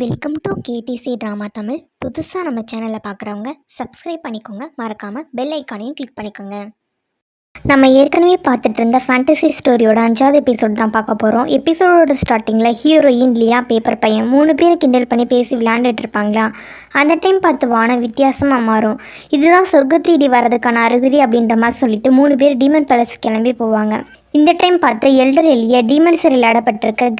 Welcome to KDC drama Tamil புதுசாக நம்ம சேனலை பார்க்குறவங்க சப்ஸ்கிரைப் பண்ணிக்கோங்க. மறக்காமல் பெல் ஐக்கானையும் கிளிக் பண்ணிக்கோங்க. நம்ம ஏற்கனவே பார்த்துட்டு இருந்த ஃபேண்டசி ஸ்டோரியோட அஞ்சாவது எபிசோட் தான் பார்க்க போகிறோம் எபிசோடோட ஸ்டார்டிங்கில் ஹீரோயின் லியா பேப்பர் பையன் மூணு பேர் கிண்டல் பண்ணி பேசி விளையாண்டுட்டு இருப்பாங்களா? அந்த டைம் பார்த்து வானம் வித்தியாசமாக மாறும். இதுதான் சொர்க்கத்தீடி வரதுக்கான அறிகுறி அப்படின்ற மாதிரி சொல்லிட்டு மூணு பேர் டீமன் பேலஸ் கிளம்பி போவாங்க. இந்த டைம் பார்த்து எல்டர் எலிய டீமன் சிறையில்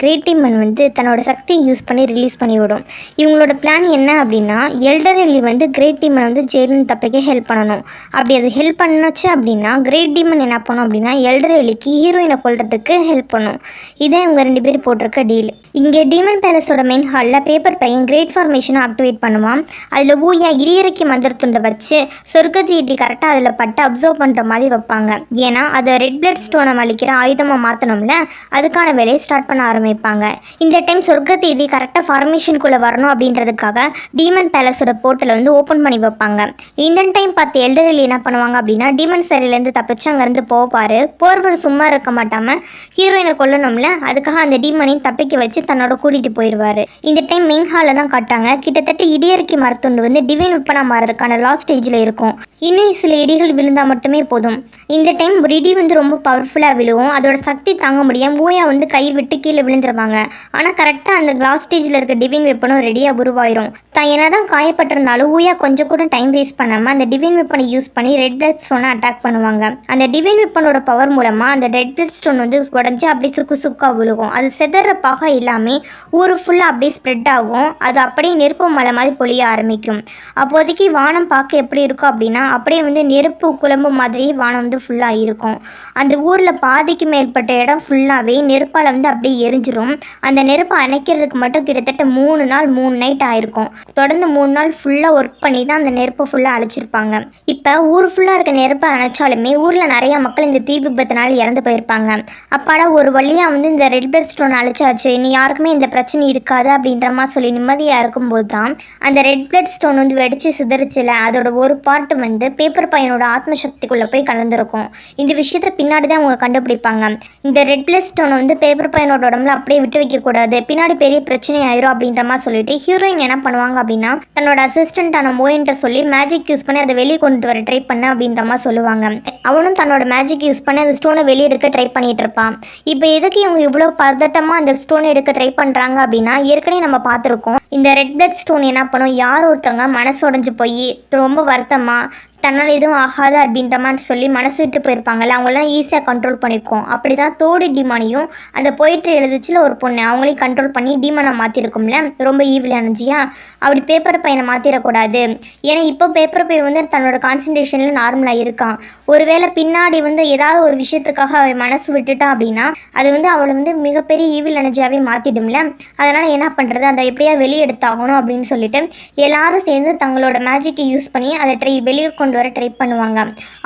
கிரேட் டீமன் வந்து தன்னோட சக்தியை யூஸ் பண்ணி ரிலீஸ் பண்ணிவிடும் இவங்களோட பிளான் என்ன அப்படின்னா எல்டர் எலி வந்து கிரேட் டீமன் வந்து ஜெயிலின் தப்பிக்க ஹெல்ப் பண்ணணும். அப்படி அது ஹெல்ப் பண்ணுச்சு அப்படின்னா கிரேட் டீமன் என்ன பண்ணும் அப்படின்னா எல்டர் எலிக்கு ஹீரோயினை கொள்றதுக்கு ஹெல்ப் பண்ணும். இதான் இவங்க ரெண்டு பேர் போட்டிருக்க டீல் இங்கே டீமன் பேலஸோட மெயின் ஹாலில் பேப்பர் பையன் கிரேட் ஃபார்மேஷனை ஆக்டிவேட் பண்ணுவான். அதில் ஊயா இடியறக்கி மந்திர துண்டை வச்சு சொர்க்க தீட்டி கரெக்டாக அதில் பட்டு அப்சர்வ் பண்ணுற மாதிரி வைப்பாங்க. ஏன்னா அதை ரெட் பிளட் ஸ்டோனை அழிக்கிற ஆயுதமாக மாற்றணும்ல அதுக்கான வேலையை ஸ்டார்ட் பண்ண ஆரம்பிப்பாங்க. இந்த டைம் சொர்க்க தேதி கரெக்டாக ஃபார்மேஷனுக்குள்ளே வரணும் அப்படின்றதுக்காக டீமன் பேலஸோட போர்ட்டலை வந்து ஓப்பன் பண்ணி வைப்பாங்க. இந்த டைம் பார்த்து எல்டரில் என்ன பண்ணுவாங்க அப்படின்னா டீமன் சிறையிலேருந்து தப்பிச்சு அங்கேருந்து போவார். போர்வர் சும்மா இருக்க மாட்டாமல் ஹீரோயினை கொல்லணும்ல? அதுக்காக அந்த டீமனையும் தப்பிக்க வச்சு தன்னோட கூட்டிகிட்டு போயிடுவார் இந்த டைம் மெயின் ஹாலில் தான் காட்டுறாங்க. கிட்டத்தட்ட இடியறக்கி மரத்துண்டு வந்து டிவைன் உட்பனா மாறதுக்கான லாஸ்ட் ஸ்டேஜில் இருக்கும். இன்னும் சில இடிகள் விழுந்தால் மட்டுமே போதும். இந்த டைம் ஒரு இடி வந்து ரொம்ப பவர்ஃபுல்லாக விழுவும். அதோட சக்தி தாங்க முடியாம ஊயா வந்து கை விட்டு கீழே விழுந்துருவாங்க. ஆனால் கரெக்டாக அந்த கிளாஸ் ஸ்டேஜில் இருக்க டிவின் வெப்பனும் ரெடியாக உருவாயிரும். தான் என்னதான் காயப்பட்டிருந்தாலும் ஊயா கொஞ்சம் கூட டைம் வேஸ்ட் பண்ணாமல் அந்த டிவின் வெப்பனை யூஸ் பண்ணி ரெட் பிளட் ஸ்டோனை அட்டாக் பண்ணுவாங்க. அந்த டிவின் வெப்பனோட பவர் மூலமாக அந்த ரெட் பிளட் ஸ்டோன் வந்து உடஞ்சி அப்படியே சுக்கு சுக்காக விழுகும். அது செதற பாக இல்லாமல் ஊர் ஃபுல்லாக அப்படியே ஸ்ப்ரெட் ஆகும். அது அப்படியே நெருப்பு மலை மாதிரி பொழிய ஆரம்பிக்கும். அப்போதைக்கு வானம் பார்க்க எப்படி இருக்கும் அப்படின்னா அப்படியே வந்து நெருப்பு குழம்பு மாதிரி வானம் வந்து ஃபுல்லாக இருக்கும். அந்த ஊரில் பாதிக்கு மேற்பட்ட இடம் ஃபுல்லாகவே நெருப்பால் வந்து அப்படியே எரிஞ்சிரும். அந்த நெருப்பை அணைக்கிறதுக்கு மட்டும் கிட்டத்தட்ட மூணு நாள் மூணு நைட் ஆயிருக்கும். தொடர்ந்து மூணு நாள் ஃபுல்லாக ஒர்க் பண்ணி தான் அந்த நெருப்பை ஃபுல்லாக அழைச்சிருப்பாங்க இப்போ ஊர் ஃபுல்லாக இருக்க நெருப்பை அணைச்சாலுமே ஊரில் நிறைய மக்கள் இந்த தீ விபத்தினால இறந்து போயிருப்பாங்க. அப்பாடா ஒரு வழியாக வந்து இந்த ரெட் பிளட் ஸ்டோன் அழைச்சாச்சு இனி யாருக்குமே இந்த பிரச்சனை இருக்காது அப்படின்ற மாதிரி சொல்லி நிம்மதியாக இருக்கும்போது தான் அந்த ரெட் பிளட் ஸ்டோன் வந்து வெடிச்சு சிதறிச்சில அதோட ஒரு பார்ட் வந்து பேப்பர் பையனோட ஆத்ம சக்திக்குள்ளே போய் கலந்துருக்கும். இந்த விஷயத்தை பின்னாடி தான் அவங்க கண்டுபிடிப்பாங்க. இந்த ரெட் பிளட் ஸ்டோனை வந்து பேப்பர் பையனோட உடம்புல அப்படியே விட்டு வைக்கக்கூடாது பின்னாடி பெரிய பிரச்சனை ஆயிரும் அப்படின்ற மாதிரி சொல்லிட்டு ஹீரோயின் என்ன பண்ணுவாங்க அப்படின்னா தன்னோட அசிஸ்டண்ட்டான மோயின்ட்ட சொல்லி மேஜிக் யூஸ் பண்ணி அதை வெளியே கொண்டு வர ட்ரை பண்ண அப்படின்ற மாதிரி சொல்லுவாங்க. அவனும் தன்னோட மேஜிக் யூஸ் பண்ணி அந்த ஸ்டோனை வெளியே எடுக்க ட்ரை பண்ணிட்டு இருப்பான். இப்போ எதுக்கு இவங்க இவ்வளோ பதட்டமாக அந்த ஸ்டோனை எடுக்க ட்ரை பண்ணுறாங்க அப்படின்னா ஏற்கனவே நம்ம பார்த்துருக்கோம். இந்த ரெட் பிளட் ஸ்டோன் என்ன பண்ணும்? யார் ஒருத்தவங்க மனசு உடஞ்சு போய் ரொம்ப வருத்தமாக தன்னால் எதுவும் ஆகாது அப்படின்ற மாதிரி சொல்லி மனசு விட்டு போயிருப்பாங்கல்ல அவங்களாம் ஈஸியாக கண்ட்ரோல் பண்ணிக்கும். அப்படி தான் தோடு டிமானையும் அந்த போயிட்டு எழுதிச்சில் ஒரு பொண்ணு அவங்களையும் கண்ட்ரோல் பண்ணி டிமானை மாற்றிருக்கும்ல ரொம்ப ஈவில் எனர்ஜியா அப்படி பேப்பர் பையனை மாற்றிடக்கூடாது ஏன்னா இப்போ பேப்பர் பை வந்து தன்னோட கான்சன்ட்ரேஷனில் நார்மலாக இருக்கான். ஒருவேளை பின்னாடி வந்து ஏதாவது ஒரு விஷயத்துக்காக அவன் மனசு விட்டுட்டான் அப்படின்னா அது வந்து அவளை வந்து மிகப்பெரிய ஈவில் எனர்ஜியாகவே மாற்றிடும்ல அதனால் என்ன பண்ணுறது அதை எப்படியா வெளியெடுத்தாகணும் அப்படின்னு சொல்லிட்டு எல்லாரும் சேர்ந்து தங்களோட மேஜிக்கை யூஸ் பண்ணி அதை ட்ரை வெளியே கொண்டு வர ட்ரை பண்ணுவாங்க.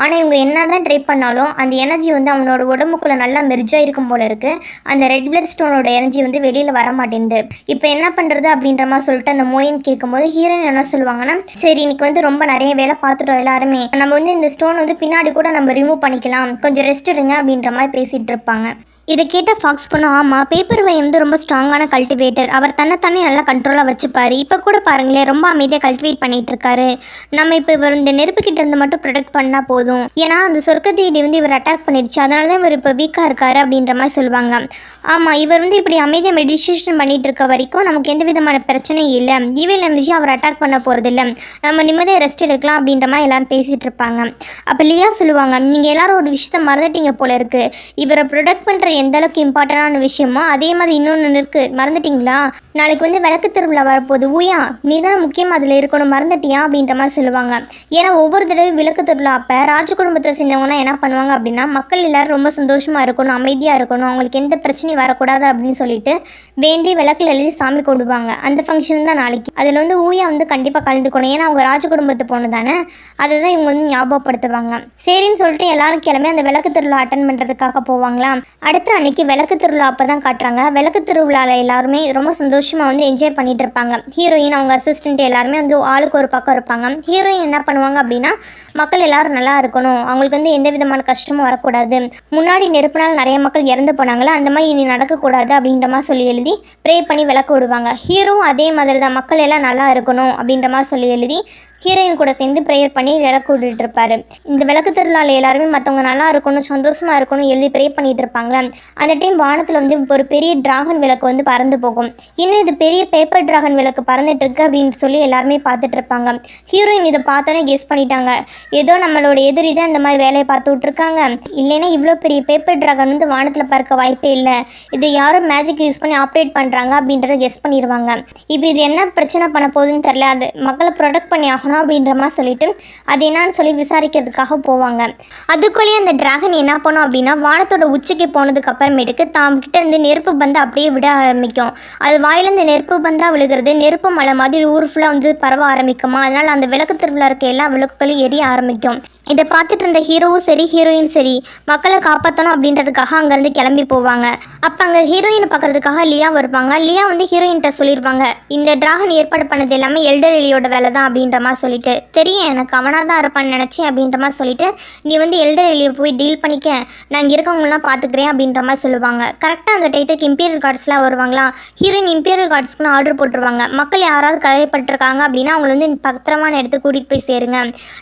ஆனால் இவங்க என்ன தான் ட்ரை பண்ணாலும் அந்த எனர்ஜி வந்து அவனோட உடம்புக்குள்ளே நல்லா மெர்ஜாக இருக்கும் போல இருக்குது அந்த ரெட் பிளட் ஸ்டோனோட எனர்ஜி வந்து வெளியில் வர மாட்டேங்குது. இப்போ என்ன பண்ணுறது அப்படின்ற மாதிரி சொல்லிட்டு அந்த மோயின் கேட்கும்போது ஹீரோயின் என்ன சொல்லுவாங்கன்னா சரி இன்னைக்கு வந்து ரொம்ப நிறைய வேலை பார்த்துட்டோம் எல்லாருமே. நம்ம வந்து இந்த ஸ்டோன் வந்து பின்னாடி கூட நம்ம ரிமூவ் பண்ணிக்கலாம். கொஞ்சம் ரெஸ்ட் எடுங்க அப்படின்ற மாதிரி பேசிகிட்டு இருப்பாங்க. இதை கேட்ட ஃபாக்ஸ் பொண்ணு ஆமாம் பேப்பர் வை வந்து ரொம்ப ஸ்ட்ராங்கான கல்டிவேட்டர் அவர் தன்னைத்தானே நல்லா கண்ட்ரோலாக வச்சுப்பார். இப்போ கூட பாருங்களேன் ரொம்ப அமைதியாக கல்டிவேட் பண்ணிட்டு இருக்காரு. நம்ம இப்போ இவர் இந்த நெருப்புக்கிட்ட இருந்து மட்டும் ப்ரொடெக்ட் பண்ணால் போதும். ஏன்னா அந்த சொர்க்கத்தீடி வந்து இவர் அட்டாக் பண்ணிருச்சு. அதனால தான் இவர் இப்போ வீக்காக இருக்காரு அப்படின்ற மாதிரி சொல்லுவாங்க. ஆமாம் இவர் வந்து இப்படி அமைதியாக மெடிடேஷன் பண்ணிகிட்டு இருக்க வரைக்கும் நமக்கு எந்த விதமான பிரச்சனையும் இல்லை. ஈவில் எனர்ஜி அவர் அட்டாக் பண்ண போகிறதில்ல நம்ம நிம்மதியாக ரெஸ்ட் எடுக்கலாம் அப்படின்ற மாதிரி எல்லாரும் பேசிகிட்டு இருப்பாங்க. அப்போ லியா சொல்லுவாங்க நீங்கள் எல்லாரும் ஒரு விஷயத்த மறந்துட்டீங்க போல இருக்குது இவரை ப்ரொடெக்ட் பண்ணுற எந்த அளவுக்கு இம்பார்ட்டண்டான விஷயமோ அதே மாதிரி இன்னொன்று இருக்குது மறந்துட்டீங்களா? நாளைக்கு வந்து விளக்கு திருவிழா வரப்போகுது. ஊயா நீ தானே முக்கியமாக அதில் இருக்கணும். மறந்துட்டியா? அப்படின்ற மாதிரி சொல்லுவாங்க. ஏன்னா ஒவ்வொரு தடவை விளக்கு திருவிழா அப்போ ராஜ குடும்பத்தை சேர்ந்தவங்கன்னா என்ன பண்ணுவாங்க அப்படின்னா மக்கள் எல்லாரும் ரொம்ப சந்தோஷமாக இருக்கணும் அமைதியாக இருக்கணும். அவங்களுக்கு எந்த பிரச்சனையும் வரக்கூடாது அப்படின்னு சொல்லிட்டு வேண்டி விளக்கில் எழுதி சாமி கொண்டுவாங்க அந்த ஃபங்க்ஷன் தான் நாளைக்கு. அதில் வந்து ஊயா வந்து கண்டிப்பாக கலந்துக்கணும். ஏன்னா அவங்க ராஜ குடும்பத்து போனது தானே. அதை தான் இவங்க வந்து ஞாபகப்படுத்துவாங்க. சரின்னு சொல்லிட்டு எல்லாரும் கிளம்பி அந்த விளக்கு திருவிழா அட்டன் பண்ணுறதுக்காக போவாங்களா அடுத்த அடுத்து அன்னைக்கு விளக்கு திருவிழா அப்போ தான் காட்டுறாங்க. விளக்கு திருவிழாவில் எல்லாருமே ரொம்ப சந்தோஷமாக வந்து என்ஜாய் பண்ணிட்டு இருப்பாங்க. ஹீரோயின் அவங்க அசிஸ்டண்ட் எல்லாருமே வந்து ஆளுக்கு ஒரு பக்கம் இருப்பாங்க. ஹீரோயின் என்ன பண்ணுவாங்க அப்படின்னா மக்கள் எல்லாரும் நல்லா இருக்கணும். அவங்களுக்கு வந்து எந்த விதமான கஷ்டமும் வரக்கூடாது. முன்னாடி நெருப்பினால் நிறைய மக்கள் இறந்து போனாங்களா? அந்த மாதிரி இனி நடக்கக்கூடாது அப்படின்ற மாதிரி சொல்லி எழுதி ப்ரே பண்ணி விளக்கு விடுவாங்க. ஹீரோவும் அதே மாதிரி தான் மக்கள் எல்லாம் நல்லா இருக்கணும் அப்படின்ற மாதிரி சொல்லி எழுதி ஹீரோயின் கூட சேர்ந்து ப்ரேயர் பண்ணி விளக்கு விட்டுட்டு இருப்பாரு. இந்த விளக்கு திருவிழாவில் எல்லாருமே மற்றவங்க நல்லா இருக்கணும் சந்தோஷமா இருக்கணும் எழுதி ப்ரே பண்ணிட்டு இருப்பாங்க. அந்த டைம் வானத்தில் வந்து ஒரு பெரிய டிராகன் விளக்கு வந்து பறந்து போகும். இன்னும் இது பெரிய பேப்பர் டிராகன் விளக்கு பறந்துட்டு இருக்கு அப்படின்னு சொல்லி எல்லாருமே பார்த்துட்டு இருப்பாங்க. ஹீரோயின் இதை பார்த்தோன்னே கெஸ் பண்ணிட்டாங்க. ஏதோ நம்மளோட எதிரி தான் இந்த மாதிரி வேலையை பார்த்து விட்ருக்காங்க இல்லைன்னா இவ்வளோ பெரிய பேப்பர் டிராகன் வந்து வானத்தில் பறக்க வாய்ப்பே இல்லை. இது யாரும் மேஜிக் யூஸ் பண்ணி ஆப்ரேட் பண்ணுறாங்க அப்படின்றத கெஸ் பண்ணிடுவாங்க. இப்போ இது என்ன பிரச்சனை பண்ண போகுதுன்னு தெரில அது மக்களை ப்ரொடெக்ட் பண்ணி ஆகணும் அப்படின்ற மாதிரி சொல்லிட்டு அது என்னன்னு சொல்லி விசாரிக்கிறதுக்காக போவாங்க. அதுக்குள்ளேயே அந்த டிராகன் என்ன பண்ணும் அப்படின்னா வானத்தோட உச்சிக்கு போனதுக்கு அப்புறமேட்டுக்கு தாம் கிட்ட இருந்து நெருப்பு பந்து அப்படியே விட ஆரம்பிக்கும். அது வாயிலேருந்து நெருப்பு பந்தா விழுகிறது நெருப்பு மலை மாதிரி ஊர் ஃபுல்லாக வந்து பரவ ஆரம்பிக்குமா? அதனால் அந்த விளக்கு திருவிழா இருக்க எல்லா விளக்குகளும் எரிய ஆரம்பிக்கும். இதை பார்த்துட்டு இருந்த ஹீரோவும் சரி ஹீரோயின் சரி மக்களை காப்பாற்றணும் அப்படின்றதுக்காக அங்கேருந்து கிளம்பி போவாங்க. அப்போ அங்கே ஹீரோயினை பார்க்கறதுக்காக லியா வருவாங்க. லியா வந்து ஹீரோயின்கிட்ட சொல்லிடுவாங்க இந்த டிராகன் ஏற்பாடு பண்ணது எல்லாமே எல்டர் எலியோட வேலை தான் அப்படின்ற மாதிரி சொல்லிட்டு. தெரியும் எனக்கு அவனாக தான் இருப்பான்னு நினச்சேன் அப்படின்ற மாதிரி சொல்லிட்டு நீ வந்து எல்டர் எலியை போய் டீல் பண்ணிக்க நான் இங்கே இருக்கவங்களாம் பார்த்துக்கிறேன் அப்படின்ற மாதிரி சொல்லுவாங்க. கரெக்டாக அந்த டைத்துக்கு இம்பீரியல் கார்ட்ஸ்லாம் வருவாங்களா ஹீரோயின் இம்பீரியல் கார்ட்ஸ்க்குன்னு ஆர்டர் போட்டுருவாங்க. மக்கள் யாராவது கதைப்பட்டிருக்காங்க அப்படின்னா அவங்கள வந்து பத்திரமான இடத்துக்கு கூட்டிகிட்டு போய் சேருங்க.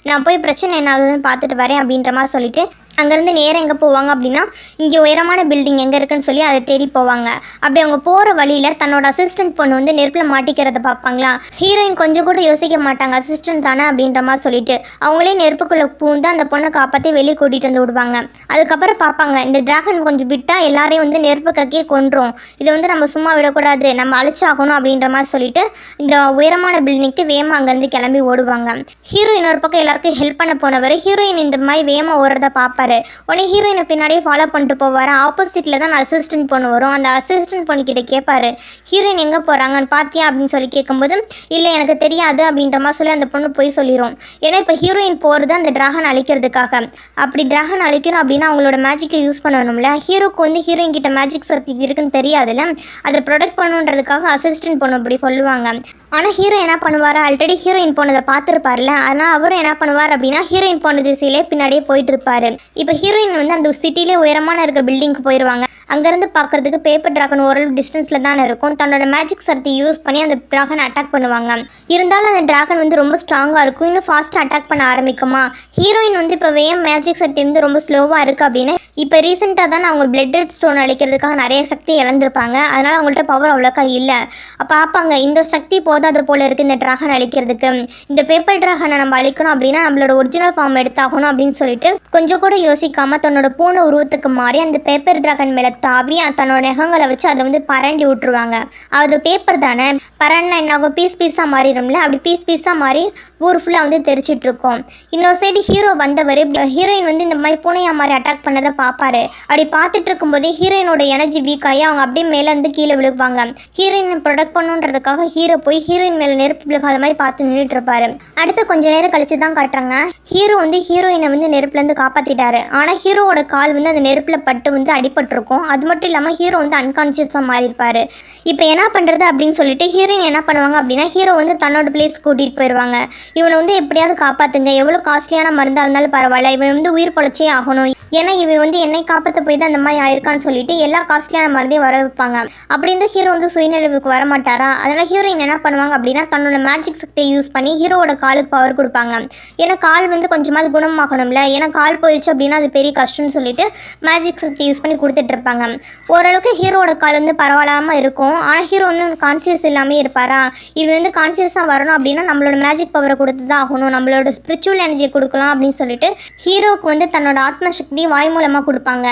நான் போய் பிரச்சனை என்ன பார்த்துட்டு வரேன் அப்படின்ற மாதிரி சொல்லிட்டு அங்கேருந்து நேராக எங்கே போவாங்க அப்படின்னா இங்கே உயரமான பில்டிங் எங்கே இருக்குன்னு சொல்லி அதை தேடி போவாங்க. அப்படி அவங்க போகிற வழியில் தன்னோட அசிஸ்டன்ட் பொண்ணு வந்து நெருப்பில் மாட்டிக்கிறத பார்ப்பாங்களா? ஹீரோயின் கொஞ்சம் கூட யோசிக்க மாட்டாங்க. அசிஸ்டன்ட் தானே அப்படின்ற மாதிரி சொல்லிட்டு அவங்களே நெருப்புக்குள்ளே பூந்து அந்த பொண்ணை காப்பாற்றி வெளியே கூட்டிகிட்டு வந்து விடுவாங்க. அதுக்கப்புறம் பார்ப்பாங்க இந்த டிராகன் கொஞ்சம் விட்டால் எல்லாரையும் வந்து நெருப்பு கக்கியே கொன்றோம். இதை வந்து நம்ம சும்மா விடக்கூடாது. நம்ம அழிச்சாகணும் அப்படின்ற மாதிரி சொல்லிட்டு இந்த உயரமான பில்டிங்க்கு வேகமாக அங்கேருந்து கிளம்பி ஓடுவாங்க. ஹீரோயின் ஒரு பக்கம் எல்லாருக்கும் ஹெல்ப் பண்ண போனவர் ஹீரோயின் இந்த மாதிரி வேகமாக ஓடுறத பார்ப்பாரு. உடனே ஹீரோயினை பின்னாடியே ஃபாலோ பண்ணிட்டு போவார். ஆப்போசிட்டில் தான் அசிஸ்டன்ட் பொண்ணு வரும். அந்த அசிஸ்டன்ட் பொண்ணு கிட்ட கேட்பாரு ஹீரோயின் எங்கே போகிறாங்கன்னு பார்த்தியா அப்படின்னு சொல்லி கேட்கும்போது இல்லை எனக்கு தெரியாது அப்படின்ற மாதிரி சொல்லி அந்த பொண்ணு போய் சொல்லிடும் ஏன்னா இப்போ ஹீரோயின் போகிறது அந்த ட்ராகன் அழிக்கிறதுக்காக. அப்படி ட்ராகன் அழிக்கணும் அப்படின்னா அவங்களோட மேஜிக்கை யூஸ் பண்ணணும்ல. ஹீரோக்கு வந்து ஹீரோயின் கிட்ட மேஜிக் சக்தி இருக்குன்னு தெரியாதுல்ல. அதை ப்ரொடெக்ட் பண்ணுன்றதுக்காக அசிஸ்டன்ட் பொண்ணு அப்படி சொல்லுவாங்க. ஆனால் ஹீரோ என்ன பண்ணுவார்? ஆல்ரெடி ஹீரோயின் போனதை பார்த்துருப்பார்ல அதனால் அவரும் என்ன பண்ணுவார் அப்படின்னா ஹீரோயின் போன திசையிலே பின்னாடியே போயிட்டு இருப்பாரு இப்போ ஹீரோயின் வந்து அந்த சிட்டிலே உயரமான இருக்க பில்டிங்க்கு போயிடுவாங்க அங்கேருந்து பார்க்கறதுக்கு பேப்பர் டிராகன் ஓரளவு டிஸ்டன்ஸில் தானே இருக்கும். தன்னோட மேஜிக் சக்தி யூஸ் பண்ணி அந்த டிராகன் அட்டாக் பண்ணுவாங்க. இருந்தாலும் அந்த டிராகன் வந்து ரொம்ப ஸ்ட்ராங்காக இருக்கும். இன்னும் ஃபாஸ்ட்டாக அட்டாக் பண்ண ஆரம்பிக்குமா? ஹீரோயின் வந்து இப்போ வேம் மேஜிக் சக்தி வந்து ரொம்ப ஸ்லோவாக இருக்குது அப்படின்னு இப்போ ரீசெண்டாக தான் அவங்க பிளட் ரெட் ஸ்டோன் அழிக்கிறதுக்காக நிறைய சக்தி இழந்திருப்பாங்க. அதனால் அவங்கள்ட்ட பவர் அவ்வளோக்கா இல்லை. அப்போ பார்ப்பாங்க இந்த சக்தி போ போதாது போல இருக்குது இந்த ட்ராகன் அழிக்கிறதுக்கு. இந்த பேப்பர் டிராகனை நம்ம அழிக்கணும் அப்படின்னா நம்மளோட ஒரிஜினல் ஃபார்ம் எடுத்தாகணும் அப்படின்னு சொல்லிட்டு கொஞ்சம் கூட யோசிக்காமல் தன்னோட பூனை உருவத்துக்கு மாறி அந்த பேப்பர் ட்ராகன் மேலே தாவி தன்னோட நெகங்களை வச்சு அதை வந்து பரண்டி விட்டுருவாங்க. அது பேப்பர் தானே? பரன்னா என்ன ஆகும்? பீஸ் பீஸாக மாறிடும்ல? அப்படி பீஸ் பீஸாக மாறி ஊர் ஃபுல்லாக வந்து தெரிச்சிட்ருக்கோம் இன்னொரு சைடு ஹீரோ வந்தவர் ஹீரோயின் வந்து இந்த மாதிரி பூனையா மாதிரி அட்டாக் பண்ணதை பார்ப்பாரு அப்படி பார்த்துட்டு இருக்கும்போதே ஹீரோயினோட எனர்ஜி வீக் ஆகி அவங்க அப்படியே மேலேருந்து கீழே விழுவாங்க ஹீரோயின் ப்ரொடக்ட் பண்ணுன்றதுக்காக ஹீரோ போய் ஹீரோயின் மேலே நெருப்பு விழுகாத மாதிரி பார்த்து நின்றுட்டு இருப்பாரு அடுத்து கொஞ்ச நேரம் கழிச்சு தான் காட்டுறாங்க. ஹீரோ வந்து ஹீரோயினை வந்து நெருப்புலேருந்து காப்பாற்றிட்டாரு ஆனால் ஹீரோவோட கால் வந்து அந்த நெருப்பில் பட்டு வந்து அடிபட்டிருக்கும். அது மட்டும் இல்லாமல் ஹீரோ வந்து அன்கான்ஷியஸாக மாறியிருப்பாரு. இப்போ என்ன பண்ணுறது அப்படின்னு சொல்லிட்டு ஹீரோயின் என்ன பண்ணுவாங்க அப்படின்னா ஹீரோ வந்து தன்னோட பிளேஸ் கூட்டிகிட்டு போயிடுவாங்க இவனை வந்து எப்படியாவது காப்பாற்றுங்க எவ்வளோ காஸ்ட்லியான மருந்தாக இருந்தாலும் பரவாயில்ல. இவன் வந்து உயிர் பொழைச்சே ஆகணும். ஏன்னா இவன் வந்து என்னை காப்பாற்ற போய் தான் அந்த மாதிரி ஆயிருக்கான்னு சொல்லிட்டு எல்லா காஸ்ட்லியான மருந்தையும் வர வைப்பாங்க. அப்படி இருந்து ஹீரோ வந்து சுயநிலைவுக்கு வர மாட்டாரா அதனால் ஹீரோயின் என்ன பண்ணுவாங்க அப்படின்னா தன்னோட மேஜிக் சக்தியை யூஸ் பண்ணி ஹீரோவோட காலுக்கு பவர் கொடுப்பாங்க. ஏன்னா கால் வந்து கொஞ்சமாவது குணமாகணும்ல. ஏன்னா கால் போயிடுச்சு அப்படின்னா அது பெரிய கஷ்டம்னு சொல்லிட்டு மேஜிக் சக்தி யூஸ் பண்ணி கொடுத்துட்டு இருப்பாங்க. ஓரளவுக்கு ஹீரோவோட கால் வந்து பரவாயில்லாமல் இருக்கும். ஆனால் ஹீரோ வந்து கான்சியஸ் இல்லாமல் இருப்பாரா? இவன் வந்து கான்சியஸாக வரணும் அப்படின்னா நம்மளோட மேஜிக் பவரை கொடுத்து தான் ஆகணும். நம்மளோட ஸ்பிரிச்சுவல் எனர்ஜியை கொடுக்கலாம் அப்படின்னு சொல்லிட்டு ஹீரோவுக்கு வந்து தன்னோட ஆத்ம சக்தி வாய் மூலமாக கொடுப்பாங்க.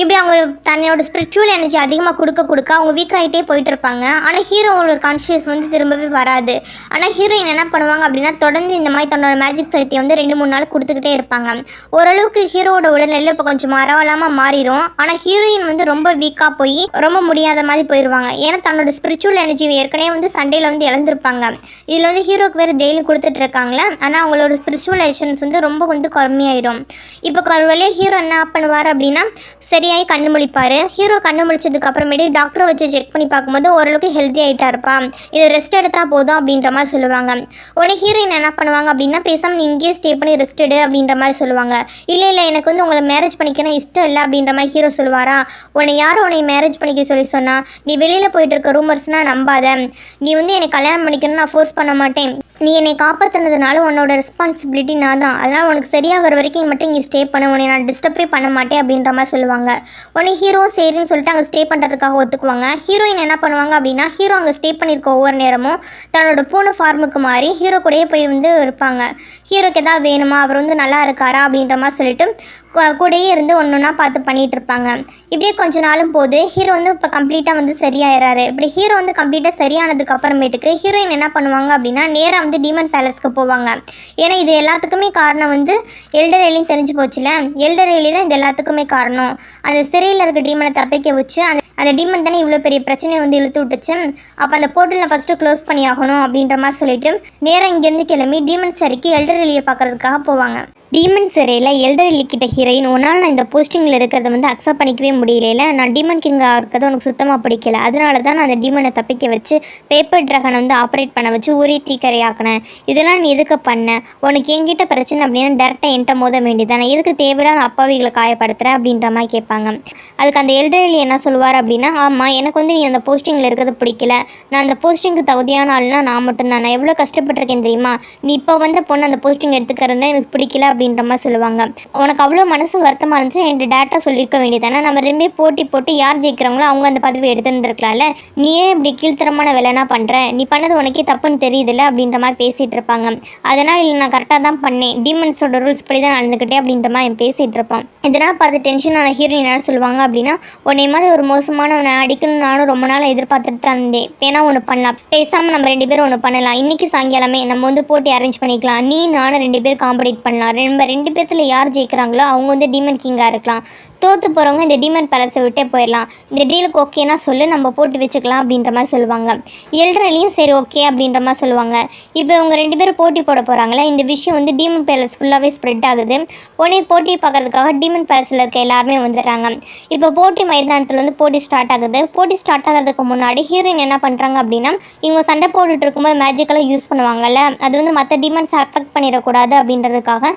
இப்படி அவங்க தன்னோட ஸ்பிரிச்சுவல் எனர்ஜி அதிகமாக கொடுக்க கொடுக்க அவங்க வீக் ஆகிட்டே போயிட்டு இருப்பாங்க. ஆனால் ஹீரோவோட கான்ஷியஸ் வந்து திரும்பவே வராது. ஆனால் ஹீரோயின் என்ன பண்ணுவாங்க அப்படின்னா தொடர்ந்து இந்த மாதிரி தன்னோட மேஜிக் சக்தியை வந்து ரெண்டு மூணு நாள் கொடுத்துக்கிட்டே இருப்பாங்க. ஓரளவுக்கு ஹீரோவோட உடல்நிலை இப்போ கொஞ்சம் மரவலாமல் மாறிடும் ஆனால் ஹீரோயின் வந்து ரொம்ப வீக்காக போய் ரொம்ப முடியாத மாதிரி போயிடுவாங்க ஏன்னா தன்னோட ஸ்பிரிச்சுவல் எனர்ஜி ஏற்கனவே வந்து சண்டேல வந்து இழந்திருப்பாங்க. இதில் வந்து ஹீரோக்கு வேறு டெய்லி கொடுத்துட்டு இருக்காங்களே ஆனால் அவங்களோட ஸ்பிரிச்சுவலைசேஷன்ஸ் வந்து ரொம்ப வந்து கம்மியாயிடும் இப்போ ஒரு வழியாக ஹீரோ என்ன பண்ணுவார் அப்படின்னா சரியாகி கண்ணு முழிப்பார். ஹீரோ கண்ணு முழிச்சதுக்கு அப்புறமேட்டு டாக்டரை வச்சு செக் பண்ணி பார்க்கும்போது ஓரளவுக்கு ஹெல்த்தி ஆகிட்டா இருப்பா. இது ரெஸ்ட் எடுத்தால் போதும் அப்படின்ற மாதிரி சொல்லுவாங்க. உடனே ஹீரோயின் என்ன பண்ணுவாங்க அப்படின்னா பேசாமல் நீ இங்கேயே ஸ்டே பண்ணி ரெஸ்ட் எடு அப்படின்ற மாதிரி சொல்லுவாங்க. இல்லை இல்லை எனக்கு வந்து உங்களை மேரேஜ் பண்ணிக்கணும் இஷ்டம் இல்லை அப்படின்ற மாதிரி ஹீரோ சொல்லுவாரா? உன்னை யாரும் உன்னை மேரேஜ் பண்ணிக்க சொல்லி சொன்னால் நீ வெளியில் போயிட்டு இருக்க ரூமர்ஸ்னால் நம்பாத. நீ வந்து என்னை கல்யாணம் பண்ணிக்கணும்னு நான் ஃபோர்ஸ் பண்ண மாட்டேன். நீ என்னை காப்பாற்றினதுனால உன்னோட ரெஸ்பான்சிபிலிட்டி நான் தான். அதனால் உனக்கு சரியாகிற வரைக்கும் மட்டும் இங்கே ஸ்டே பண்ண. உன்னை நான் டிஸ்டர்பே பண்ண மாட்டேன் அப்படின்ற மாதிரி சொல்லுவாங்க. உடனே ஹீரோ சரின்னு சொல்லிட்டு அங்கே ஸ்டே பண்ணுறதுக்காக ஒத்துக்குவாங்க. ஹீரோயின் என்ன பண்ணுவாங்க அப்படின்னா ஹீரோ அங்கே ஸ்டே பண்ணியிருக்க ஒவ்வொரு நேரமும் தன்னோட பூனை ஃபார்முக்கு மாறி ஹீரோ கூடயே போய் வந்து இருப்பாங்க. ஹீரோக்கு எதாவது வேணுமா? அவர் வந்து நல்லா இருக்காரா அப்படின்ற மாதிரி சொல்லிட்டு கூடயே இருந்து ஒன்று ஒன்றா பார்த்து பண்ணிகிட்டு இருப்பாங்க இப்படியே கொஞ்ச நாளும் போது ஹீரோ வந்து இப்போ கம்ப்ளீட்டாக வந்து சரியாயிறாரு. இப்படி ஹீரோ வந்து கம்ப்ளீட்டாக சரியானதுக்கு அப்புறமேட்டுக்கு ஹீரோயின் என்ன பண்ணுவாங்க அப்படின்னா நேராக வந்து டீமன் பேலஸ்க்கு போவாங்க. ஏன்னா இது எல்லாத்துக்குமே காரணம் வந்து எல்டர் எலியும் தெரிஞ்சு போச்சுல? எல்டர் எலி தான் இது எல்லாத்துக்குமே காரணம். அந்த சிறையில் இருக்க டீமனை தப்பிக்க வச்சு அந்த அந்த டீமன் தானே இவ்வளோ பெரிய பிரச்சனையை வந்து இழுத்து விட்டுச்சு? அப்போ அந்த போர்ட்டலில் ஃபஸ்ட்டு க்ளோஸ் பண்ணி ஆகணும் அப்படின்ற மாதிரி சொல்லிட்டு நேராக இங்கேருந்து கிளம்பி டீமன் சரிக்கு எல்டர் எலியை பார்க்கறதுக்காக போவாங்க. டீமன் சிறையில் எல்டர் லிக்கிட்ட ஹீரோயின் உன்னால் நான் இந்த போஸ்டிங்கில் இருக்கிறத வந்து அக்செப்ட் பண்ணிக்கவே முடியல நான் டீமன் கிங்காக இருக்கிறது உனக்கு சுத்தமாக பிடிக்கல. அதனால தான் நான் அந்த டீமனை தப்பிக்க வச்சு பேப்பர் ட்ராகனை வந்து ஆப்ரேட் பண்ண வச்சு ஊரே தீக்கரையாக்கினேன். இதெல்லாம் நீ எதுக்கு பண்ண? உனக்கு என்கிட்ட பிரச்சனை அப்படின்னா டேரெக்டாக என்கிட்ட மோத வேண்டியதானே எதுக்கு தேவையில்லாத அப்பாவிகளை காயப்படுத்துற அப்படின்ற மாதிரி கேட்பாங்க. அதுக்கு அந்த எல்டரில் என்ன சொல்லுவார் அப்படின்னா ஆமாம் எனக்கு வந்து நீ அந்த போஸ்டிங்கில் இருக்கிறது பிடிக்கல. நான் அந்த போஸ்டிங்க்கு தகுதியான ஆள்னா நான் மட்டும்தான். நான் எவ்வளோ கஷ்டப்பட்டிருக்கேன் தெரியுமா? நீ இப்போ வந்த பொண்ணு அந்த போஸ்டிங் எடுத்துக்கிறதுனா எனக்கு பிடிக்கல அப்படின்ற மாதிரி சொல்லுவாங்க. உனக்கு அவ்வளோ மனசு வருத்தமாக இருந்துச்சு என்கிட்ட டேட்டா சொல்லியிருக்க வேண்டியதானே நம்ம ரெண்டு போட்டி போட்டு யார் ஜெயிக்கிறாங்களோ அவங்க அந்த பதவி எடுத்துருந்துருக்கலாம்ல? நீயே இப்படி கீழ்த்தரமான வேலைனா பண்ணுற நீ பண்ணது உனக்கே தப்புன்னு தெரியுதுல்ல? அப்படின்ற மாதிரி பேசிகிட்டு இருப்பாங்க. அதனால் இல்லை நான் கரெக்டாக தான் பண்ணேன். டீமன்ஸோட ரூல்ஸ் படி தான் நடந்துக்கிட்டே அப்படின்ற மாதிரி பேசிகிட்டு இருப்பான் இதனால் பார்த்து டென்ஷனான ஹீரோயின் என்ன சொல்லுவாங்க அப்படின்னா உன்னை மாதிரி ஒரு மோசமானவனை அடிக்கணும்னு நானும் ரொம்ப நாள் எதிர்பார்த்துட்டு தான் இருந்தேன். வேணா ஒன்று பண்ணலாம். பேசாமல் நம்ம ரெண்டு பேரும் ஒன்று பண்ணலாம். இன்னைக்கு சாயங்காலமே நம்ம வந்து போட்டி அரேஞ்ச் பண்ணிக்கலாம். நீ நானும் ரெண்டு பேரும் காம்படிட் பண்ணலாம். நம்ம ரெண்டு பேர்த்தில் யார் ஜெயிக்கிறாங்களோ அவங்க வந்து டீமன் கிங்காக இருக்கலாம். தோற்று போகிறவங்க இந்த டீமன் பேலஸை விட்டே போயிடலாம். இந்த டீலுக்கு ஓகேனா சொல்லு நம்ம போட்டு வச்சுக்கலாம் அப்படின்ற மாதிரி சொல்லுவாங்க. எல்ட்ரலையும் சரி ஓகே அப்படின்ற மாதிரி சொல்லுவாங்க. இப்போ இவங்க ரெண்டு பேரும் போட்டி போட போகிறாங்களே இந்த விஷயம் வந்து டீமன் பேலஸ் ஃபுல்லாகவே ஸ்ப்ரெட் ஆகுது. உடனே போட்டியை பார்க்கறதுக்காக டீமன் பேலஸில் இருக்க எல்லாருமே வந்துடுறாங்க. இப்போ போட்டி மைதானத்தில் வந்து போட்டி ஸ்டார்ட் ஆகுது. போட்டி ஸ்டார்ட் ஆகிறதுக்கு முன்னாடி ஹீரோயின் என்ன பண்ணுறாங்க அப்படின்னா இவங்க சண்டை போட்டுட்டு இருக்கும்போது மேஜிக்கலாக யூஸ் பண்ணுவாங்கல்ல அது வந்து மற்ற டிமன்ஸ் அஃபெக்ட் பண்ணிடக்கூடாது அப்படின்றதுக்காக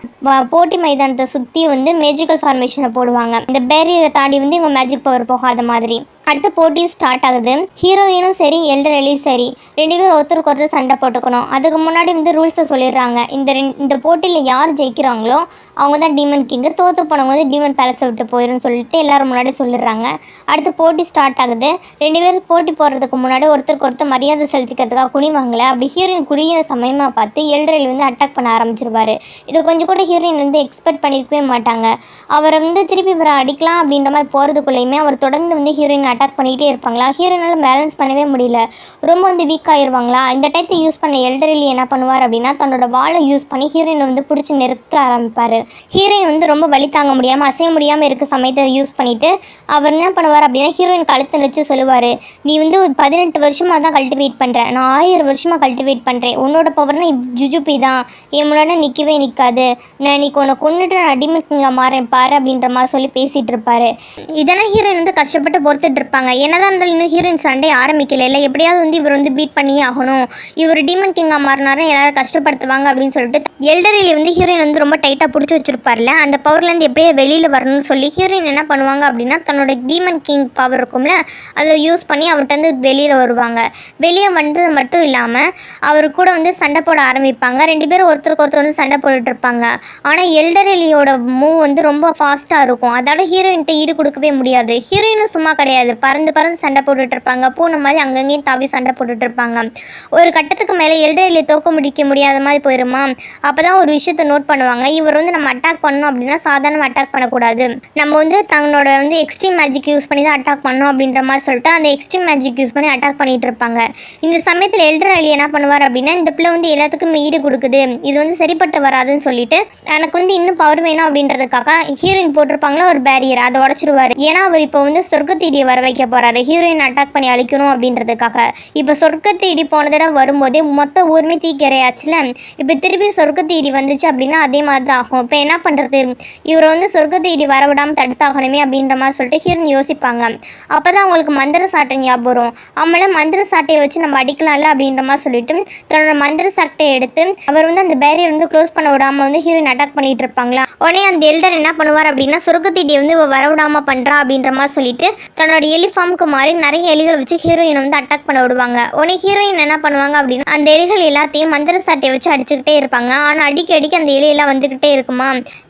போட்டி மைதானத்தை சுற்றி வந்து மேஜிக்கல் ஃபார்மேஷனை போடுவாங்க. இந்த பேரியரை தாண்டி வந்து இவங்க மேஜிக் பவர் போகாத மாதிரி. அடுத்து போட்டி ஸ்டார்ட் ஆகுது. ஹீரோயினும் சரி எல்டரலியும் சரி. ரெண்டு பேரும் ஒருத்தருக்கு ஒருத்தர் சண்டை போட்டுக்கணும். அதுக்கு முன்னாடி வந்து ரூல்ஸை சொல்லிடுறாங்க. இந்த ரெண்டு இந்த போட்டியில் யார் ஜெயிக்கிறாங்களோ அவங்க தான் டீமன் கிங்கு தோற்று போனவங்க வந்து டீமன் பேலஸை விட்டு போயிடும்னு சொல்லிட்டு எல்லாரும் முன்னாடி சொல்லிடுறாங்க. அடுத்து போட்டி ஸ்டார்ட் ஆகுது. ரெண்டு பேரும் போட்டி போடுறதுக்கு முன்னாடி ஒருத்தருக்கு ஒருத்தர் மரியாதை செலுத்திக்கிறதுக்காக குனிவாங்களே அப்படி ஹீரோயின் குடியிற சமயமாக பார்த்து எல்டரலி வந்து அட்டாக் பண்ண ஆரம்பிச்சிருவார். இது கொஞ்சம் கூட ஹீரோயின் வந்து எக்ஸ்பெக்ட் பண்ணியிருக்கவே மாட்டாங்க. அவரை வந்து திருப்பி இவரை அடிக்கலாம் அப்படின்ற மாதிரி போகிறதுக்குள்ளேயுமே அவர் தொடர்ந்து வந்து ஹீரோயின் அட்டாக் பண்ணிகிட்டே இருப்பாங்களா? ஹீரோனால பேலன்ஸ் பண்ணவே முடியல. ரொம்ப வந்து வீக் ஆயிடுவாங்களா இந்த டைத்தை யூஸ் பண்ண எல்டரிலி என்ன பண்ணுவார் அப்படின்னா தன்னோட வாழை யூஸ் பண்ணி ஹீரோயினை வந்து பிடிச்சி நெருக்க ஆரம்பிப்பார். ஹீரோயின் வந்து ரொம்ப வலி தாங்க முடியாமல் அசைய முடியாமல் இருக்க சமயத்தை யூஸ் பண்ணிவிட்டு அவர் என்ன பண்ணுவார் அப்படின்னா ஹீரோயின் கழுத்தை நினச்சி சொல்லுவார் நீ வந்து ஒரு பதினெட்டு வருஷமாக தான் கல்டிவேட் பண்ணுற நான் ஆயிரம் வருஷமாக கல்டிவேட் பண்ணுறேன் உன்னோட பவர்னா ஜுஜுபி தான். என் முன்னாடி நிற்கவே நிற்காது நான் இன்னைக்கு உன்னை கொண்டுட்டு நான் அடிமைக்கு மாறேன். பாரு அப்படின்ற மாதிரி சொல்லி பேசிகிட்டு இருப்பாரு. இதெல்லாம் ஹீரோயின் வந்து கஷ்டப்பட்டு பொறுத்துட்டு இருப்பாங்க. என்னதான் இருந்தாலும் இன்னும் ஹீரோயின் சண்டே ஆரம்பிக்கல. இல்லை எப்படியாவது வந்து இவர் வந்து பீட் பண்ணியே ஆகணும். இவர் டீமன் கிங்காக மாறினாரும் எல்லாரும் கஷ்டப்படுத்துவாங்க அப்படின்னு சொல்லிட்டு எல்டரில் வந்து ஹீரோயின் வந்து ரொம்ப டைட்டாக பிடிச்சி வச்சிருப்பார்ல. அந்த பவர்லேருந்து எப்படியே வெளியில் வரணும்னு சொல்லி ஹீரோயின் என்ன பண்ணுவாங்க அப்படின்னா தன்னோட டீமன் கிங் பவர் இருக்கும்ல அதை யூஸ் பண்ணி அவர்கிட்ட வந்து வெளியில் வருவாங்க. வெளியே வந்தது மட்டும் இல்லாமல் அவர் கூட வந்து சண்டை போட ஆரம்பிப்பாங்க. ரெண்டு பேரும் ஒருத்தருக்கு ஒருத்தர் வந்து சண்டை போட்டுட்டு இருப்பாங்க. ஆனால் எல்டரெலியோட மூவ் வந்து ரொம்ப ஃபாஸ்ட்டாக இருக்கும். அதோட ஹீரோயின்ட்ட ஈடு கொடுக்கவே முடியாது. ஹீரோயினும் சும்மா கிடையாது. முடியாது பறந்து பறந்து சண்டை போட்டுட்டு இருப்பாங்க. பூனை மாதிரி அங்கங்கேயும் தாவி சண்டை போட்டுட்டு இருப்பாங்க. ஒரு கட்டத்துக்கு மேலே எல்ட்ரேலியை தோக்க முடிக்க முடியாத மாதிரி போயிருமா? அப்போ தான் ஒரு விஷயத்தை நோட் பண்ணுவாங்க. இவர் வந்து நம்ம அட்டாக் பண்ணணும் அப்படின்னா சாதாரண அட்டாக் பண்ணக்கூடாது. நம்ம வந்து தங்களோட வந்து எக்ஸ்ட்ரீம் மேஜிக் யூஸ் பண்ணி தான் அட்டாக் பண்ணணும் அப்படின்ற மாதிரி சொல்லிட்டு அந்த எக்ஸ்ட்ரீம் மேஜிக் யூஸ் பண்ணி அட்டாக் பண்ணிட்டு இருப்பாங்க. இந்த சமயத்தில் எல்டர் அலி என்ன பண்ணுவார் அப்படின்னா இந்த பிள்ளை வந்து எல்லாத்துக்கும் ஈடு கொடுக்குது. இது வந்து சரிப்பட்டு வராதுன்னு சொல்லிட்டு எனக்கு வந்து இன்னும் பவர் வேணும் அப்படின்றதுக்காக ஹீரோயின் போட்டிருப்பாங்களா? ஒரு பேரியர் அதை உடச்சிருவார். ஏன்னா அவர் இப்போ வந்து சொர்க்க வர வர வைக்க போறாரு. ஹீரோயின் அட்டாக் பண்ணி அழிக்கணும் அப்படின்றதுக்காக. இப்போ சொர்க்கத்து இடி போன தடவை வரும்போதே மொத்த ஊருமே தீக்கிரையாச்சுல. இப்போ திருப்பி சொர்க்கத்து இடி வந்துச்சு அப்படின்னா அதே மாதிரி தான் ஆகும். இப்போ என்ன பண்ணுறது இவரை வந்து சொர்க்கத்து இடி வரவிடாமல் தடுத்தாகணுமே அப்படின்ற மாதிரி சொல்லிட்டு ஹீரோயின் யோசிப்பாங்க. அப்போ தான் அவங்களுக்கு மந்திர சாட்டை ஞாபகம் வரும். அவங்கள மந்திர சாட்டையை வச்சு நம்ம அடிக்கலாம்ல அப்படின்ற மாதிரி சொல்லிட்டு தன்னோட மந்திர சாட்டையை எடுத்து அவர் வந்து அந்த பேரியர் வந்து க்ளோஸ் பண்ண விடாம வந்து ஹீரோயின் அட்டாக் பண்ணிட்டு இருப்பாங்களா? உடனே அந்த எல்டர் என்ன பண்ணுவார் அப்படின்னா சொர்க்கத்தீட்டியை வந்து வரவிடாமல் பண்ணுறா பண்றா அப்படின்ற மாதிரி சொல்லிட்டு தன்னோட எலி ஃபார்முக்கு மாறி நிறைய எலிகள் வச்சு ஹீரோயினை வந்து அட்டாக் பண்ண விடுவாங்க. உடனே ஹீரோயின் என்ன பண்ணுவாங்க அப்படின்னா அந்த எலிகள் எல்லாத்தையும் மந்திர சாட்டையை வச்சு அடிச்சுக்கிட்டே இருப்பாங்க. ஆனால் அடிக்க அடிக்க அந்த எலியெல்லாம் வந்துக்கிட்டே இருக்குமா?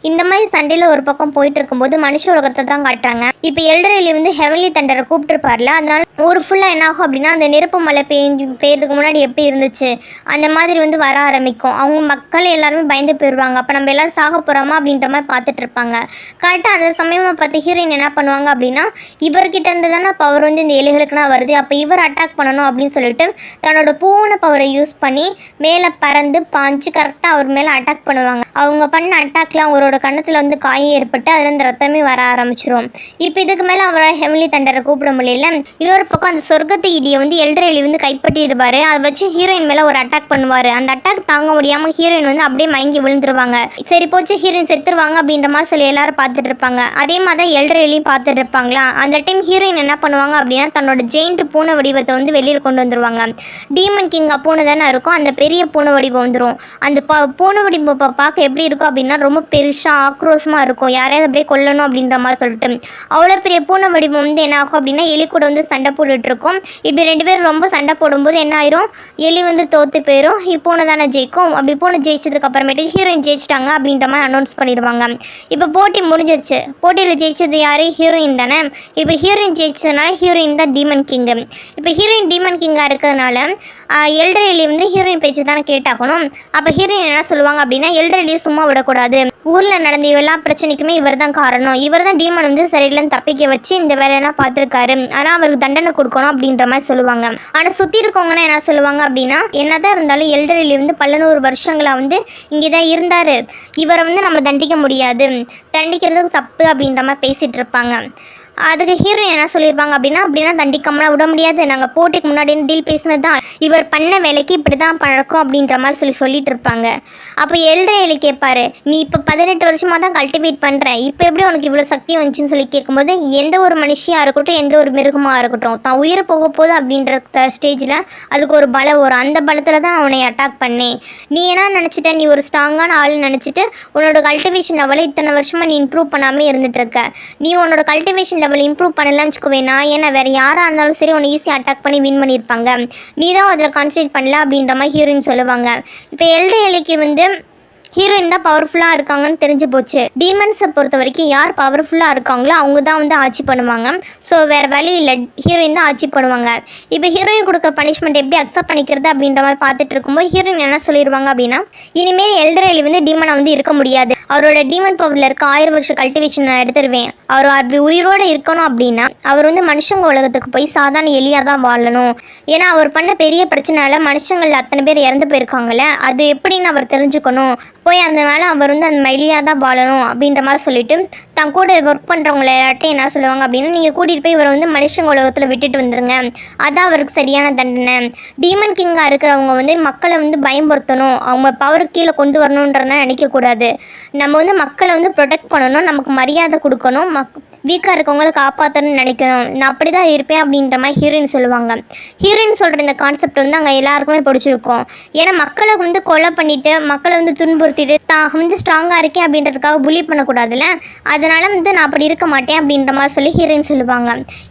இந்த மாதிரி சண்டையில் ஒரு பக்கம் போயிட்டு இருக்கும்போது மனுஷ உலகத்தை தான் காட்டுறாங்க. இப்போ எல்டர் எலி வந்து ஹெவலி தண்டரை கூப்பிட்டுருப்பார்ல அதனால ஊர் ஃபுல்லாக என்ன ஆகும் அப்படின்னா அந்த நெருப்பு மழை பெய்ஞ்சு பெய்யறதுக்கு முன்னாடி எப்படி இருந்துச்சு அந்த மாதிரி வந்து வர ஆரம்பிக்கும். அவங்க மக்கள் எல்லாருமே பயந்து போயிடுவாங்க அப்போ நம்ம எல்லாரும் சாக போகிறோமா அப்படின்ற மாதிரி பார்த்துட்டு இருப்பாங்க. கரெக்டாக அந்த சமயமாக பார்த்து ஹீரோயின் என்ன பண்ணுவாங்க அப்படின்னா இவர்கிட்ட இருந்து தானே பவர் வந்து இந்த எலிகளுக்குனா வருது. அப்போ இவர் அட்டாக் பண்ணணும் அப்படின்னு சொல்லிட்டு தன்னோட பூனை பவரை யூஸ் பண்ணி மேலே பறந்து பாஞ்சு கரெக்டாக அவர் மேலே அட்டாக் பண்ணுவாங்க. அவங்க பண்ண அட்டாக்ல அவரோட கண்ணத்தில் வந்து காயம் ஏற்பட்டு அதுல இருந்து ரத்தமே வர ஆரம்பிச்சிரும். இப்போ இதுக்கு மேலே அவரை ஹெமிலி தண்டரை கூப்பிட முடியல. இன்னொரு பக்கம் அந்த சொர்க்கத்தை இடியை வந்து எல்ட்ரேலி வந்து கைப்பற்றிடுவார். அதை வச்சு ஹீரோயின் மேலே ஒரு அட்டாக் பண்ணுவார். அந்த அட்டாக் தாங்க முடியாமல் ஹீரோயின் வந்து அப்படியே மயங்கி விழுந்துருவாங்க. சரி போச்சு ஹீரோயின் செத்துருவாங்க அப்படின்ற மாதிரி சொல்லி எல்லாரும் பார்த்துட்டு இருப்பாங்க. அதே மாதிரி தான் எல்ட்ரேலியும் பார்த்துட்டு இருப்பாங்களா? அந்த டைம் ஹீரோயின் என்ன பண்ணுவாங்க அப்படின்னா தன்னோட ஜெயிண்ட் பூனை வடிவத்தை வந்து வெளியில் கொண்டு வந்துருவாங்க. டீமன் கிங் பூனை தானே இருக்கும். அந்த பெரிய பூனை வடிவம் வந்துடும் அந்த ப பூனை வடிவம் பார்க்க எப்படி இருக்கும் அப்படின்னா ரொம்ப பெருசாக ஆக்ரோஷமாக இருக்கும். யாரையாவது அப்படியே கொல்லணும் அப்படின்ற மாதிரி சொல்லிட்டு. அவ்வளோ பெரிய பூனை வடிவம் வந்து என்ன ஆகும் அப்படின்னா எலி கூட வந்து சண்டை போட்டுட்டு இருக்கும். இப்படி ரெண்டு பேரும் ரொம்ப சண்டை போடும்போது என்ன ஆயிரும்? எலி வந்து தோத்து போயிடும் பூனை தானே ஜெயிக்கும். அப்படி பூனை ஜெயிச்சதுக்கு அப்புறமேட்டு ஹீரோயின் ஜெயிச்சிட்டாங்க அப்படின்ற மாதிரி அனௌன்ஸ் பண்ணிடுவாங்க. இப்போ போட்டி முடிஞ்சிருச்சு. போட்டியில் ஜெயிச்சது யார்? ஹீரோயின் தானே. இப்போ ஹீரோயின் ஜெயிச்சதுனால ஹீரோயின் தான் டீமன் கிங்கு இப்போ ஹீரோயின் டீமன் கிங்காக இருக்கிறதுனால எல்டர் எலி வந்து ஹீரோயின் பேச்சு தானே கேட்டாகணும். அப்போ ஹீரோயின் என்ன சொல்லுவாங்க அப்படின்னா எல்டர் சும்மா விடக்கூடாது. ஊரில் நடந்த எல்லா பிரச்சனைக்குமே இவர் தான் காரணம். இவர் தான் டீமன் வந்து சரியில்லைன்னு தப்பிக்க வச்சு இந்த வேலையெல்லாம் பார்த்துருக்காரு. ஆனால் அவருக்கு தண்டனை கொடுக்கணும் அப்படின்ற மாதிரி சொல்லுவாங்க. ஆனால் சுற்றி இருக்கவங்கன்னா என்ன சொல்லுவாங்க அப்படின்னா என்னதான் இருந்தாலும் எல்டர் எலி வந்து பல நூறு வருஷங்களாக வந்து இங்கே தான் இருந்தார். இவரை வந்து நம்ம தண்டிக்க முடியாது. தண்டிக்கிறதுக்கு தப்பு அப்படின்ற மாதிரி பேசிகிட்டு இருப்பாங்க. அதுக்கு ஹீரோயின் என்ன சொல்லியிருப்பாங்க அப்படின்னா அப்படின்னா தண்டிக்காமலாம் விட முடியாது. நாங்கள் போட்டிக்கு முன்னாடி டீல் பேசினது தான் இவர் பண்ண வேலைக்கு இப்படி தான் பழக்கம் அப்படின்ற மாதிரி சொல்லி சொல்லிட்டு இருப்பாங்க. அப்போ எல்டர் எலி கேட்பாரு நீ இப்போ பதினெட்டு வருஷமாக தான் கல்டிவேட் பண்ணுற இப்போ எப்படி உனக்கு இவ்வளோ சக்தி வந்துச்சுன்னு சொல்லி கேட்கும்போது எந்த ஒரு மனுஷியாக இருக்கட்டும் எந்த ஒரு மிருகமாக இருக்கட்டும் தான் உயிரை போக போகுது அப்படின்ற ஸ்டேஜில் அதுக்கு ஒரு பலம் வரும். அந்த பலத்தில் தான் அவனை உன்னை அட்டாக் பண்ணேன் நீ என்ன நினச்சிட்ட? நீ ஒரு ஸ்ட்ராங்கான ஆள்னு நினச்சிட்டு உன்னோட கல்டிவேஷன் லெவலை இத்தனை வருஷமாக நீ இம்ப்ரூவ் பண்ணாமல் இருந்துகிட்ருக்க நீ உன்னோட கல்டிவேஷன் லெவல் இம்ப்ரூவ் பண்ணலன்னு வச்சுக்கோவே ஏன்னா வேறு யாராக இருந்தாலும் சரி உன்னை ஈஸியாக அட்டாக் பண்ணி வின் பண்ணியிருப்பாங்க. நீ தான் அதில் கான்சன்ட்ரேட் பண்ணல அப்படின்ற மாதிரி ஹீரோயின் சொல்லுவாங்க. இப்போ எல்டர் வந்து ஹீரோயின் தான் பவர்ஃபுல்லாக இருக்காங்கன்னு தெரிஞ்சு போச்சு. டீமன்ஸை பொறுத்த வரைக்கும் யார் பவர்ஃபுல்லாக இருக்காங்களோ அவங்க தான் வந்து ஆட்சி பண்ணுவாங்க. ஸோ வேறு வழி இல்லை. ஹீரோயின் தான் ஆட்சி பண்ணுவாங்க. இப்போ ஹீரோயின் கொடுக்குற பனிஷ்மெண்ட் எப்படி அக்செப்ட் பண்ணிக்கிறது அப்படின்ற மாதிரி பார்த்துட்டு இருக்கும்போது ஹீரோயின் என்ன சொல்லிடுவாங்க அப்படின்னா இனிமேல் எல்டர் எலி வந்து டீமனை வந்து இருக்க முடியாது. அவரோட டீமன் பவரில் இருக்க ஆயிரம் வருஷம் கல்டிவேஷன் நான் எடுத்துருவேன். அவர் அப்படி உயிரோடு இருக்கணும் அப்படின்னா அவர் வந்து மனுஷங்க உலகத்துக்கு போய் சாதாரண எலியாக தான் வாழணும். ஏன்னா அவர் பண்ண பெரிய பிரச்சனையால மனுஷங்கள் அத்தனை பேர் இறந்து போயிருக்காங்கல்ல. அது எப்படின்னு அவர் தெரிஞ்சுக்கணும். போய் அதனால் அவர் வந்து அந்த மயிலியாக தான் வாழணும் அப்படின்ற மாதிரி சொல்லிவிட்டு தன் கூட ஒர்க் பண்ணுறவங்கள எல்லார்ட்டையும் என்ன சொல்லுவாங்க அப்படின்னா நீங்கள் கூட்டிகிட்டு போய் இவரை வந்து மனுஷங்க உலகத்தில் விட்டுட்டு வந்துருங்க. அதான் அவருக்கு சரியான தண்டனை. டீமன் கிங்காக இருக்கிறவங்க வந்து மக்களை வந்து பயம்படுத்தணும் அவங்க பவர் கீழே கொண்டு வரணுன்றதான் நினைக்கக்கூடாது. நம்ம வந்து மக்களை வந்து ப்ரொடெக்ட் பண்ணணும். நமக்கு மரியாதை கொடுக்கணும். மக் வீக்காக இருக்கவங்களை காப்பாற்றணும்னு நினைக்கணும். நான் அப்படி தான் இருப்பேன் அப்படின்ற மாதிரி ஹீரோயின் சொல்லுவாங்க. ஹீரோயின் சொல்கிற இந்த கான்செப்ட் வந்து அங்கே எல்லாருக்குமே பிடிச்சிருக்கும். ஏன்னா மக்களை வந்து கொலை பண்ணிட்டு மக்களை வந்து துன்புறுத்திட்டு தான் வந்து ஸ்ட்ராங்காக இருக்கேன் அப்படின்றதுக்காக புலி பண்ணக்கூடாதுல்ல? அதனால் வந்து நான் அப்படி இருக்க மாட்டேன் அப்படின்ற மாதிரி சொல்லி ஹீரோயின் சொல்லுவாங்க.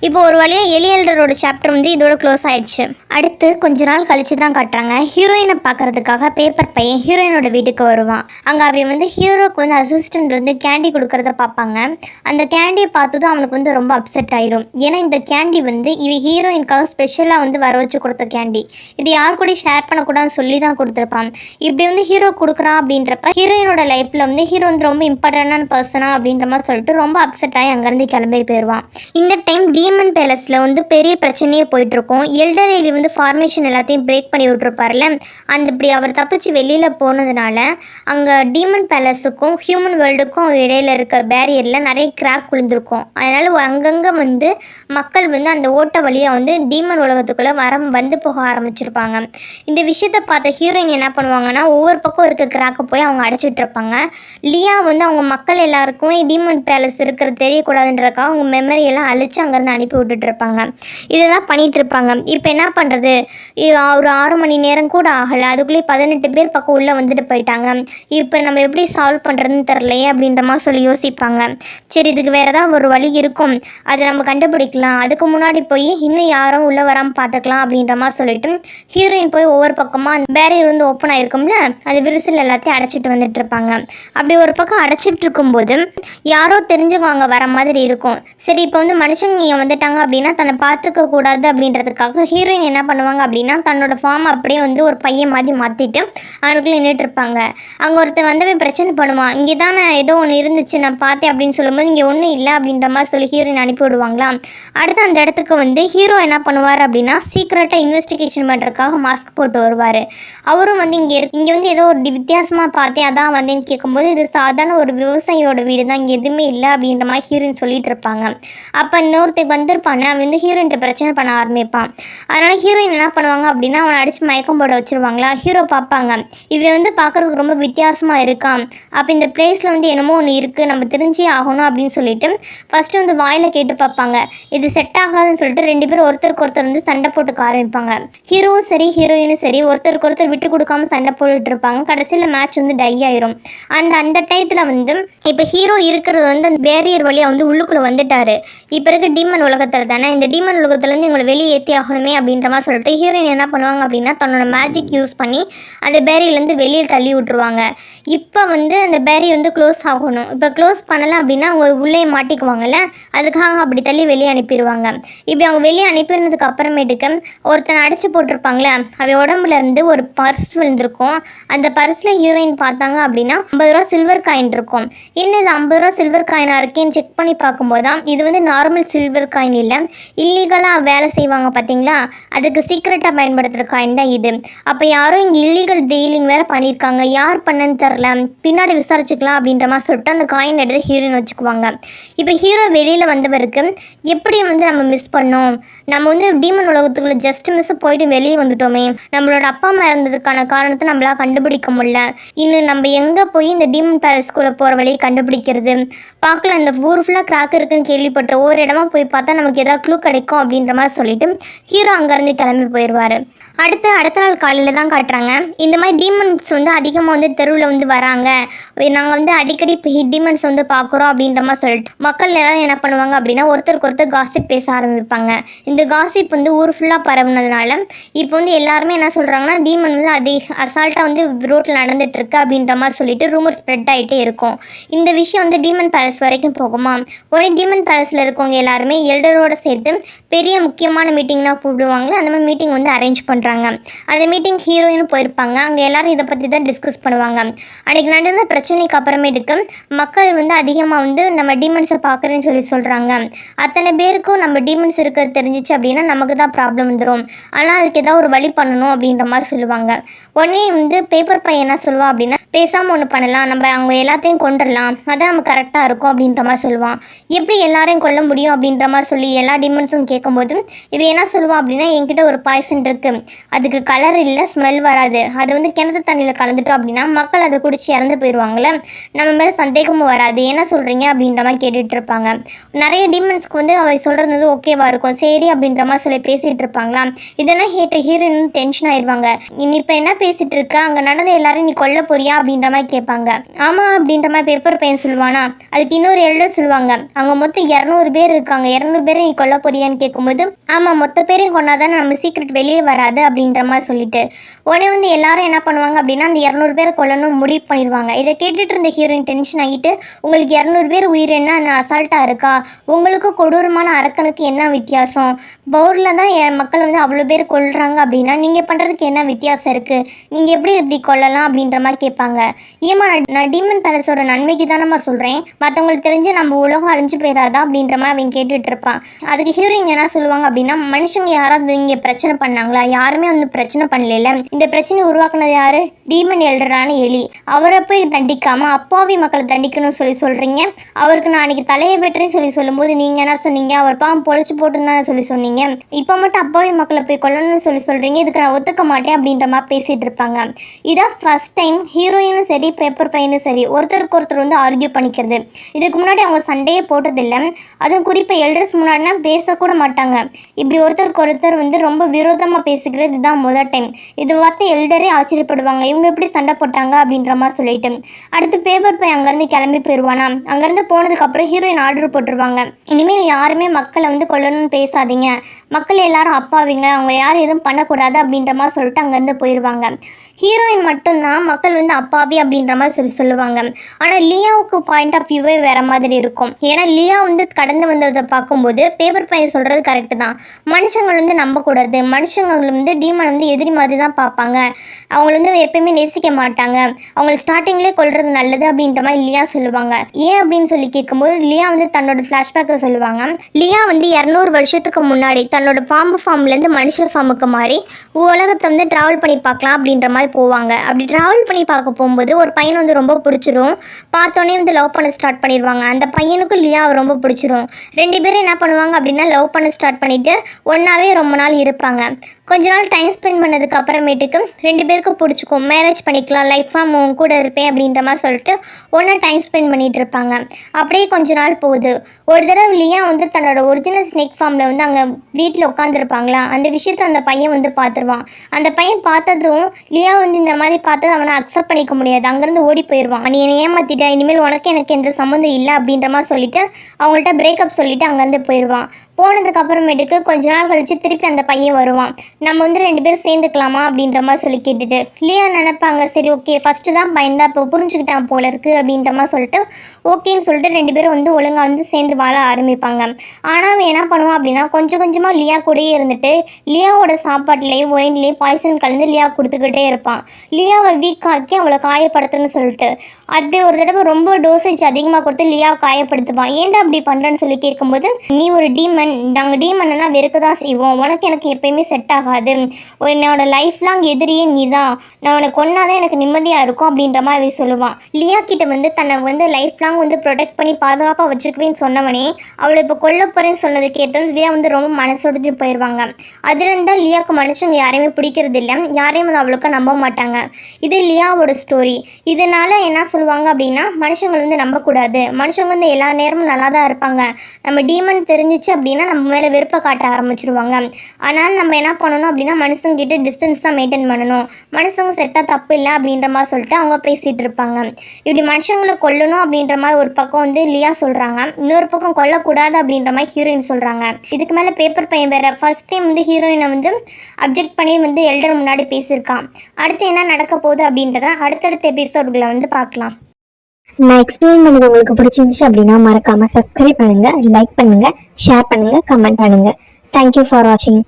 இப்போ ஒரு வழியாக எலியல்டரோட சாப்டர் வந்து இதோட க்ளோஸ் ஆயிடுச்சு. அடுத்து கொஞ்ச நாள் கழிச்சு தான் காட்டுறாங்க. ஹீரோயினை பார்க்கறதுக்காக பேப்பர் பையன் ஹீரோயினோட வீட்டுக்கு வருவான். அங்கே அவன் வந்து ஹீரோக்கு வந்து அசிஸ்டன்ட் வந்து கேண்டி கொடுக்கறத பார்ப்பாங்க. அந்த கேண்டியை பார்த்ததும் அவனுக்கு வந்து ரொம்ப அப்செட் ஆயிரும். ஏன்னா இந்த கேண்டி வந்து இவ ஹீரோயின்காக ஸ்பெஷலாக வந்து வர வச்சு கொடுத்த கேண்டி இது யார் கூட ஷேர் பண்ணக்கூடாதுன்னு சொல்லி தான் கொடுத்துருப்பான். இப்படி வந்து ஹீரோ கொடுக்குறான் அப்படின்றப்ப ஹீரோயினோட லைஃப்பில் வந்து ஹீரோ வந்து ரொம்ப இம்பார்ட்டண்டான பர்சனா அப்படின்ற மாதிரி சொல்லிட்டு ரொம்ப அப்செட் ஆகி அங்கேருந்து கிளம்பி போயிடுவான் இந்த டைம் டீமன் பேலஸில் வந்து பெரிய பிரச்சனையே போயிட்டுருக்கும். எலி வந்து ஃபார்மேஷன் எல்லாத்தையும் பிரேக் பண்ணி விட்ருப்பார்ல அந்த இப்படி அவர் தப்பிச்சு வெளியில் போனதுனால அங்கே டீமன் பேலஸுக்கும் ஹியூமன் வேர்ல்டுக்கும் இடையில இருக்க பேரியரில் நிறைய கிராக் விழுந்திருக்கும். அதனால் அங்கங்கே வந்து மக்கள் வந்து அந்த ஓட்ட வழியாக வந்து டீமன் உலகத்துக்குள்ளே வர வந்து போக ஆரம்பிச்சிருப்பாங்க. இந்த விஷயத்தை பார்த்த ஹீரோயின் என்ன பண்ணுவாங்கன்னா ஒவ்வொரு பக்கம் இருக்க கிராக்கை போய் அவங்க அடைச்சிட்டு இருப்பாங்க. லியா வந்து அவங்க மக்கள் எல்லாருக்குமே டீமன் பேலஸ் இருக்கிறது தெரியக்கூடாதுன்றக்காக அவங்க மெமரியெல்லாம் அழிச்சு அங்கேருந்து அனுப்பி விட்டுட்ருப்பாங்க இதெல்லாம் பண்ணிகிட்ருப்பாங்க இப்போ என்ன பண்ணுறது ஒரு ஆறு மணி நேரம் கூட ஆகலை. அதுக்குள்ளேயே பதினெட்டு பேர் பக்கம் உள்ளே வந்துட்டு போயிட்டாங்க. இப்போ நம்ம எப்படி சால்வ் பண்ணுறதுன்னு தெரிலையே அப்படின்ற மாதிரி சொல்லி யோசிப்பாங்க. சரி இதுக்கு வேறு ஏதாவது ஒரு வழி இருக்கும். அதை நம்ம கண்டுபிடிக்கலாம். அதுக்கு முன்னாடி போய் இன்னும் யாரும் உள்ளே வராமல் பார்த்துக்கலாம் அப்படின்ற மாதிரி சொல்லிட்டு ஹீரோயின் போய் ஒவ்வொரு பக்கமாக பேரியர் வந்து ஓப்பன் ஆகிருக்கும்ல அது விரிசல் எல்லாத்தையும் அடைச்சிட்டு வந்துட்டு இருப்பாங்க. அப்படி ஒரு பக்கம் அடைச்சிட்டு இருக்கும்போது யாரோ தெரிஞ்சவங்க வர மாதிரி இருக்கும். சரி இப்போ வந்து மனுஷங்க இங்கே வந்துட்டாங்க அப்படின்னா தன்னை பார்த்துக்க கூடாது அப்படின்றதுக்காக ஹீரோயின் என்ன பண்ணுவாங்க அப்படின்னா தன்னோட ஃபார்ம் அப்படியே வந்து ஒரு பையன் மாதிரி மாற்றிட்டு அவனுக்குள்ளே நின்றுட்டு இருப்பாங்க. அங்கே ஒருத்தன் வந்தவன் பிரச்சனை பண்ணுவான். இங்கே தானே ஏதோ ஒன்று இருந்துச்சு நான் பார்த்தேன் அப்படின்னு சொல்லும்போது இங்கே ஒன்றும் இல்லை அப்படின்ற மாதிரி சொல்லி ஹீரோயின் அனுப்பி விடுவாங்களா அடுத்து அந்த இடத்துக்கு வந்து ஹீரோ என்ன பண்ணுவார் அப்படின்னா சீக்ரெட்டாக இன்வெஸ்டிகேஷன் பண்ணுறதுக்காக மாஸ்க் போட்டு வருவார். அவரும் வந்து இங்கே இங்கே வந்து ஏதோ ஒரு வித்தியாசமாக பார்த்தே அதான் வந்தேன்னு கேட்கும்போது இது சாதாரண ஒரு விவசாயியோட வீடு தான் இங்கே எதுவுமே இல்லை அப்படின்ற மாதிரி ஹீரோயின் சொல்லிட்டு இருப்பாங்க. அப்போ இன்னொருத்தர் வந்திருப்பானே அவன் வந்து ஹீரோயின்ட்ட பிரச்சனை பண்ண ஆரம்பிப்பான். அதனால் ஹீரோயின் என்ன பண்ணுவாங்க அப்படின்னா அவனை அடித்து மயக்கம் போட வச்சிருவாங்களா? ஹீரோ பார்ப்பாங்க. இவன் வந்து பார்க்குறதுக்கு ரொம்ப வித்தியாசமாக இருக்கான். அப்போ இந்த பிளேஸில் வந்து என்னமோ ஒன்று இருக்குது நம்ம தெரிஞ்சே ஆகணும் அப்படின்னு சொல்லிட்டு ஃபஸ்ட்டு வந்து வாயில் கேட்டு பார்ப்பாங்க. இது செட் ஆகாதுன்னு சொல்லிட்டு ரெண்டு பேரும் ஒருத்தருக்கு ஒருத்தர் வந்து சண்டை போட்டுக்க ஆரம்பிப்பாங்க. ஹீரோவும் சரி ஹீரோயினும் சரி ஒருத்தருக்கு ஒருத்தர் விட்டு கொடுக்காம சண்டை போட்டுட்டு இருப்பாங்க. கடைசியில் மேட்ச் வந்து டை ஆயிரும். அந்த அந்த டயத்தில் வந்து இப்போ ஹீரோ இருக்கிறது வந்து அந்த பேரியர் வழியாக வந்து உள்ளுக்குள்ளே வந்துட்டாரு. இப்போ இருக்க டீமன் உலகத்தில் தானே இந்த டீமன் உலகத்துலேருந்து இவங்களை வெளியே ஏற்றி ஆகணுமே அப்படின்ற மாதிரி சொல்லிட்டு ஹீரோயின் என்ன பண்ணுவாங்க அப்படின்னா தன்னோட மேஜிக் யூஸ் பண்ணி அந்த பேரியர்லேருந்து வெளியில் தள்ளி விட்ருவாங்க இப்போ வந்து அந்த பேரியர் வந்து க்ளோஸ் ஆகணும். இப்போ க்ளோஸ் பண்ணலை அப்படின்னா அவங்க உள்ளே மாட்டிக்குவாங்கல்ல அதுக்காக அப்படி தள்ளி வெளியே அனுப்பிடுவாங்க இப்படி அவங்க வெளியே அனுப்பினதுக்கு அப்புறமேட்டுக்கு ஒருத்தனை அடித்து போட்டிருப்பாங்களே அவை உடம்புல இருந்து ஒரு பர்ஸ் விழுந்திருக்கும். அந்த பர்ஸில் ஹீரோயின் பார்த்தாங்க அப்படின்னா ஐம்பது ரூபா சில்வர் காயின் இருக்கும். என்ன இது ஐம்பது ரூபா சில்வர் காயினாக இருக்கேன்னு செக் பண்ணி பார்க்கும்போது தான் இது வந்து நார்மல் சில்வர் காயின் இல்லை. இல்லீகலாக வேலை செய்வாங்க பார்த்தீங்களா? அதுக்கு சீக்ரெட்டாக பயன்படுத்துகிற காயின் தான் இது. அப்போ யாரும் இங்கே இல்லீகல் டீலிங் வேறு பண்ணியிருக்காங்க. யார் பண்ணன்னு தெரில பின்னாடி விசாரிச்சுக்கலாம் அப்படின்ற மாதிரி சொல்லிட்டு அந்த காயின் எடுத்து ஹீரோயின் வச்சுக்குவாங்க. இப்போ ஹீரோ வெளியில் வந்தவருக்கு எப்படி வந்து நம்ம மிஸ் பண்ணோம்? நம்ம வந்து டீமன் உலகத்துக்குள்ள ஜஸ்ட் மிஸ் போயிட்டு வெளியே வந்துட்டோமே. நம்மளோட அப்பா அம்மா இருந்ததுக்கான காரணத்தை நம்மளால் கண்டுபிடிக்க முடியல. இன்னும் நம்ம எங்கே போய் இந்த டீமன் பேலஸ்குள்ளே போகிற வழி? கண்டுபிடிக்கிறது. பார்க்கல இந்த ஊர் ஃபுல்லாக கிராக் இருக்குன்னு கேள்விப்பட்ட ஒவ்வொரு இடமா போய் பார்த்தா நமக்கு ஏதாவது க்ளூ கிடைக்கும் அப்படின்ற மாதிரி சொல்லிட்டு ஹீரோ அங்கேருந்து கிளம்பி போயிடுவார் அடுத்து அடுத்த நாள் காலையில் தான் காட்டுறாங்க. இந்த மாதிரி டீமன்ஸ் வந்து அதிகமாக வந்து தெருவில் வந்து வராங்க. நாங்கள் வந்து அடிக்கடி டீமன்ஸ் வந்து பார்க்குறோம் அப்படின்ற மாதிரி சொல்லிட்டு மக்கள் எல்லாரும் என்ன பண்ணுவாங்க அப்படின்னா ஒருத்தருக்கு ஒருத்தர் காசிப் பேச ஆரம்பிப்பாங்க. இந்த காசிப் வந்து ஊர் ஃபுல்லாக பரவுனதுனால இப்போ வந்து எல்லாருமே என்ன சொல்கிறாங்கன்னா டீமன் வந்து அதிக அசால்ட்டாக வந்து ரோட்டில் நடந்துட்டு இருக்கு அப்படின்ற மாதிரி சொல்லிட்டு ரூமர் ஸ்ப்ரெட் ஆகிட்டே இருக்கும். இந்த விஷயம் வந்து டீமன் பேலஸ் வரைக்கும் போகுமா? உடனே டீமன் பேலஸில் இருக்கவங்க எல்லாருமே எல்டரோட சேர்த்து பெரிய முக்கியமான மீட்டிங் தான் கூப்பிடுவாங்களே? அந்த மாதிரி மீட்டிங் வந்து அரேஞ்ச் பண்ணுறாங்க அந்த மீட்டிங் ஹீரோயினும் போயிருப்பாங்க. அங்கே எல்லாரும் இதை பற்றி தான் டிஸ்கஸ் பண்ணுவாங்க. அன்றைக்கி நடந்த பிரச்சனைக்கு அப்புறமேட்டுக்கு மக்கள் வந்து அதிகமாக வந்து நம்ம டீமன்ஸை பார்க்குறேன்னு சொல்லி சொல்கிறாங்க அத்தனை பேருக்கும் நம்ம டீமன்ஸ் இருக்கிறது தெரிஞ்சிச்சு அப்படின்னா நமக்கு தான் ப்ராப்ளம் வந்துடும் ஆனால் அதுக்கு ஏதாவது ஒரு வழி பண்ணணும் அப்படின்ற மாதிரி சொல்லுவாங்க. உடனே வந்து பேப்பர் பையன் என்ன சொல்லுவா அப்படின்னா பேசாமல் ஒன்று பண்ணலாம். நம்ம அவங்க எல்லாத்தையும் கொண்டுடலாம் அதான் நம்ம கரெக்டாக இருக்கும் அப்படின்ற மாதிரி சொல்லுவான். எப்படி எல்லாரையும் கொல்ல முடியும் அப்படின்ற மாதிரி சொல்லி எல்லா டிமன்ஸும் கேட்கும்போது இவன் என்ன சொல்லுவான் அப்படின்னா என்கிட்ட ஒரு பாய்சன் இருக்குது அதுக்கு கலர் இல்லை ஸ்மெல் வராது. அது வந்து கிணத்து தண்ணியில் கலந்துட்டோம் அப்படின்னா மக்கள் அதை குடிச்சு இறந்து போயிடுவாங்களே நம்ம மேலே சந்தேகமும் வராது. என்ன சொல்கிறீங்க அப்படின்ற மாதிரி கேட்டுட்டு இருப்பாங்க. நிறைய டிமன்ஸ்க்கு வந்து அவை சொல்கிறது வந்து ஓகேவா இருக்கும். சரி அப்படின்ற மாதிரி சொல்லி பேசிகிட்டு இருப்பாங்களா இதெல்லாம் ஹேட்ட ஹீரோயின் டென்ஷன் ஆயிடுவாங்க நீ இப்போ என்ன பேசிகிட்டு இருக்க? அங்கே நடந்த எல்லாரும் நீ கொல்ல போறியா அப்படின்ற மாதிரி கேட்பாங்க. ஆமாம் அப்படின்ற மாதிரி பேப்பர் பையன் சொல்லுவானா? அதுக்கு இன்னொரு எல்டர் சொல்லுவாங்க. அவங்க மொத்தம் இரநூறு பேர் இருக்காங்க. இரநூறு பேரை நீ கொல்ல போறியான்னு கேட்கும்போது ஆமாம் மொத்த பேரையும் கொண்டாதான் நம்ம சீக்ரெட் வெளியே வராது அப்படின்ற மாதிரி சொல்லிட்டு உடனே வந்து எல்லாரும் என்ன பண்ணுவாங்க அப்படின்னா அந்த இரநூறு பேரை கொல்லணும் முடிவு பண்ணிடுவாங்க. இதை கேட்டுட்டு இருந்த ஹீரோயின் டென்ஷன் ஆகிட்டு உங்களுக்கு இரநூறு பேர் உயிர் என்ன? அசால்ட்டாக இருக்கா? உங்களுக்கு கொடூரமான அரக்கனுக்கு என்ன வித்தியாசம்? பவுரில் தான் என் மக்கள் வந்து அவ்வளோ பேர் கொல்றாங்க அப்படின்னா நீங்கள் பண்ணுறதுக்கு என்ன வித்தியாசம் இருக்குது நீங்கள் எப்படி இப்படி கொல்லலாம்? அப்படின்ற மாதிரி கேட்பாங்க. ஏமா நான் டீமன் பேலஸோட நன்மைக்கு தானம்மா சொல்கிறேன் மற்றவங்களுக்கு தெரிஞ்சு நம்ம உலகம் அழிஞ்சு போயிடாதா அப்படின்ற மாதிரி அவன் கேட்டுட்டு இருப்பான். அதுக்கு ஹீரோயின் என்ன சொல்லுவாங்க அப்படின்னா மனுஷங்க யாராவது இங்கே பிரச்சனை பண்ணாங்களா? யாருமே வந்து பிரச்சனை பண்ணல இந்த பிரச்சனை உருவாக்குனது யாரு? டீமன் எல்டரான எலி. அவரை போய் தண்டிக்காமல் அப்பாவி மக்களை தண்டிக்கணும்னு சொல்லி சொல்கிறீங்க அவருக்கு நான் அன்றைக்கி தலையை வெட்டுறேன்னு சொல்லி சொல்லும்போது நீங்கள் என்ன சொன்னீங்க? அவர் பாவம் பொழைச்சு போட்டுன்னு சொல்லி சொன்னீங்க. இப்போ மட்டும் அப்பாவி மக்களை போய் கொல்லணும்னு சொல்லி சொல்கிறீங்க இதுக்கு நான் ஒத்துக்க மாட்டேன் அப்படின்ற மாதிரி பேசிகிட்டு இருப்பாங்க. இதான் ஃபர்ஸ்ட் டைம் ஹீரோயினும் சரி பேப்பர் பையனும் சரி ஒருத்தருக்கு ஒருத்தர் வந்து ஆர்கியூ பண்ணிக்கிறது. இதுக்கு முன்னாடி அவங்க சண்டையே போட்டதில்லை. அதுவும் குறிப்பாக எல்டர்ஸ் முன்னாடினா பேசக்கூட மாட்டாங்க. இப்படி ஒருத்தருக்கு ஒருத்தர் வந்து ரொம்ப விரோதமாக பேசுகிறது இதுதான் முதல் டைம் இது பார்த்து எல்டரே ஆச்சரியப்படுவாங்க. இவங்க எப்படி சண்டை போட்டாங்க அப்படின்ற மாதிரி சொல்லிட்டு. அடுத்து பேப்பர் பை அங்கேருந்து கிளம்பி போயிடுவானா? அங்கேருந்து போனதுக்கப்புறம் ஹீரோயின் ஆர்டர் போட்டுருவாங்க. இனிமேல் யாருமே மக்களை வந்து கொல்லணும்னு பேசாதீங்க. மக்கள் எல்லாரும் அப்பாவிங்க. அவங்க யாரும் எதுவும் பண்ணக்கூடாது அப்படின்ற மாதிரி சொல்லிட்டு அங்கேருந்து போயிடுவாங்க. ஹீரோயின் மட்டும்தான் மக்கள் வந்து அப்பாவி அப்படின்ற மாதிரி சொல்லி சொல்லுவாங்க. ஆனால் லியாவுக்கு பாயிண்ட் ஆஃப் வியூவே வேறு மாதிரி இருக்கும். ஏன்னா லியா வந்து கடந்து வந்ததை பார்க்கும்போது பேப்பர் பையன் சொல்கிறது கரெக்டு தான். மனுஷங்கள் வந்து நம்பக்கூடாது. மனுஷங்கள் வந்து டீமன் வந்து எதிரி மாதிரி தான் பார்ப்பாங்க. அவங்கள வந்து எப்பயுமே நேசிக்க மாட்டாங்க. அவங்கள ஸ்டார்டிங்லேயே கொல்றது நல்லது அப்படின்ற மாதிரி லியா சொல்லுவாங்க. ஏன் அப்படின்னு சொல்லி கேட்கும்போது லியா வந்து தன்னோட ஃப்ளாஷ்பேக்கை சொல்லுவாங்க. லியா வந்து இரநூறு வருஷத்துக்கு முன்னாடி தன்னோட பாம்பு ஃபார்ம்லேருந்து மனுஷ ஃபார்முக்கு மாறி உலகத்தை வந்து ட்ராவல் பண்ணி பார்க்கலாம் அப்படின்ற மாதிரி போவாங்க. அப்படி ட்ராவல் பண்ணி பார்க்க போகும்போது ஒரு பையன் வந்து ரொம்ப பிடிச்சிரும். பார்த்தோன்னே வந்து லவ் பண்ண ஸ்டார்ட் பண்ணிடுவாங்க. அந்த பையனுக்கும் லியாவை ரொம்ப பிடிச்சிரும். ரெண்டு பேரும் என்ன பண்ணுவாங்க அப்படின்னா லவ் பண்ண ஸ்டார்ட் பண்ணிட்டு ஒன்றாவே ரொம்ப நாள் இருப்பாங்க. கொஞ்ச நாள் டைம் ஸ்பெண்ட் பண்ணதுக்கு அப்புறமேட்டுக்கு ரெண்டு பேருக்கும் பிடிச்சிக்கும். மேரேஜ் பண்ணிக்கலாம் லைஃப் ஃபார்ம் உன் கூட இருப்பேன் அப்படின்ற மாதிரி சொல்லிட்டு ஒன்றா டைம் ஸ்பெண்ட் பண்ணிகிட்டு இருப்பாங்க. அப்படியே கொஞ்ச நாள் போகுது. ஒரு தடவை லியா வந்து தன்னோட ஒரிஜினல் ஸ்னேக் ஃபார்மில் வந்து அங்கே வீட்டில் உட்காந்துருப்பாங்களா அந்த விஷயத்தை அந்த பையன் வந்து பார்த்துருவான். அந்த பையன் பார்த்ததும் லியா வந்து இந்த மாதிரி பார்த்தது அவனை அக்செப்ட் பண்ணிக்க முடியாது. அங்கேருந்து ஓடி போயிடுவான் நீ என்னை ஏமாத்திட்ட. இனிமேல் உனக்கு எனக்கு எந்த சம்மந்தம் இல்லை அப்படின்ற மாதிரி சொல்லிட்டு அவங்கள்ட்ட பிரேக்கப் சொல்லிட்டு அங்கேருந்து போயிடுவான் போனதுக்கு அப்புறமேட்டுக்கு கொஞ்ச நாள் கழித்து திருப்பி அந்த பையன் வருவான். நம்ம வந்து ரெண்டு பேரும் சேர்ந்துக்கலாமா அப்படின்ற மாதிரி சொல்லி கேட்டுட்டு லியா நினைப்பாங்க சரி ஓகே ஃபஸ்ட்டு தான் பயந்தா இப்போ புரிஞ்சுக்கிட்டான் போல இருக்கு அப்படின்ற மாதிரி சொல்லிட்டு ஓகேன்னு சொல்லிட்டு ரெண்டு பேரும் வந்து ஒழுங்காக வந்து சேர்ந்து வாழ ஆரம்பிப்பாங்க. ஆனால் அவன் என்ன பண்ணுவான் அப்படின்னா கொஞ்சம் கொஞ்சமாக லியா கூடயே இருந்துட்டு லியாவோட சாப்பாட்டிலேயே ஒயின்லேயே பாய்சன் கலந்து லியா கொடுத்துக்கிட்டே இருப்பான். லியாவை வீக் ஆக்கி அவளை காயப்படுத்தணும்னு சொல்லிட்டு அப்படியே ஒரு தடவை ரொம்ப டோசேஜ் அதிகமாக கொடுத்து லியாவை காயப்படுத்துவான். ஏன்டா அப்படி பண்ணுறேன்னு சொல்லி கேட்கும்போது நீ ஒரு டீமன் நாங்கள் டீமன் எல்லாம் வெறுக்க தான் செய்வோம். உனக்கு எனக்கு எப்பயுமே செட் ஆகாது. என்னோட லைஃப் லாங் எதிரியே நீ தான் நான் உனக்கு கொன்னாதான் எனக்கு நிம்மதியாக இருக்கும் அப்படின்ற மாதிரி அவன் சொல்லுவான். லியா கிட்ட வந்து தன்னை வந்து லைஃப் லாங் வந்து ப்ரொடெக்ட் பண்ணி பாதுகாப்பாக வச்சுக்குவேன்னு சொன்னவனே அவளை இப்போ கொல்ல போகிறேன்னு சொன்னது கேட்டோம் லியா வந்து ரொம்ப மனசொடிஞ்சு போயிடுவாங்க அதுலேருந்து லியாவுக்கு மனுஷங்க யாரையுமே பிடிக்கிறது இல்லை யாரையும் வந்து அவ்வளோக்கா நம்ப மாட்டாங்க. இது லியாவோட ஸ்டோரி இதனால என்ன சொல்லுவாங்க அப்படின்னா மனுஷங்களை வந்து நம்பக்கூடாது. மனுஷங்க வந்து எல்லா நேரமும் நல்லா தான் இருப்பாங்க. நம்ம டீமன் தெரிஞ்சிச்சு அப்படின்னா நம்ம மேலே வெறுப்பை காட்ட ஆரம்பிச்சிருவாங்க. ஆனால் நம்ம என்ன பண்ணணும்? அப்படின்னா மனுஷங்கிட்ட டிஸ்டன்ஸ் தான் மெயின்டைன் பண்ணணும். மனுஷங்க செத்தா தப்பு இல்லை அப்படின்ற மாதிரி சொல்லிட்டு அவங்க பேசிகிட்டு இருப்பாங்க. இப்படி மனுஷங்களை கொல்லணும் அப்படின்ற மாதிரி ஒரு பக்கம் வந்து லியா சொல்கிறாங்க இன்னொரு பக்கம் கொல்லக்கூடாது அப்படின்ற மாதிரி ஹீரோயின் சொல்கிறாங்க இதுக்கு மேலே பேப்பர் பையன் வேறு. ஃபர்ஸ்ட் டைம் வந்து ஹீரோயினை வந்து அப்ஜெக்ட் பண்ணி வந்து எல்டர் முன்னாடி பேசியிருக்கான். அடுத்து என்ன நடக்க போகுது அப்படின்றத அடுத்தடுத்த எபிசோடுகளை வந்து பார்க்கலாம். நான் எக்ஸ்பிளைன் பண்ணது உங்களுக்கு பிடிச்சிருந்துச்சு அப்படின்னா மறக்காம சப்ஸ்கிரைப் பண்ணுங்க லைக் பண்ணுங்க ஷேர் பண்ணுங்க கமெண்ட் பண்ணுங்க. தேங்க்யூ ஃபார் வாட்சிங்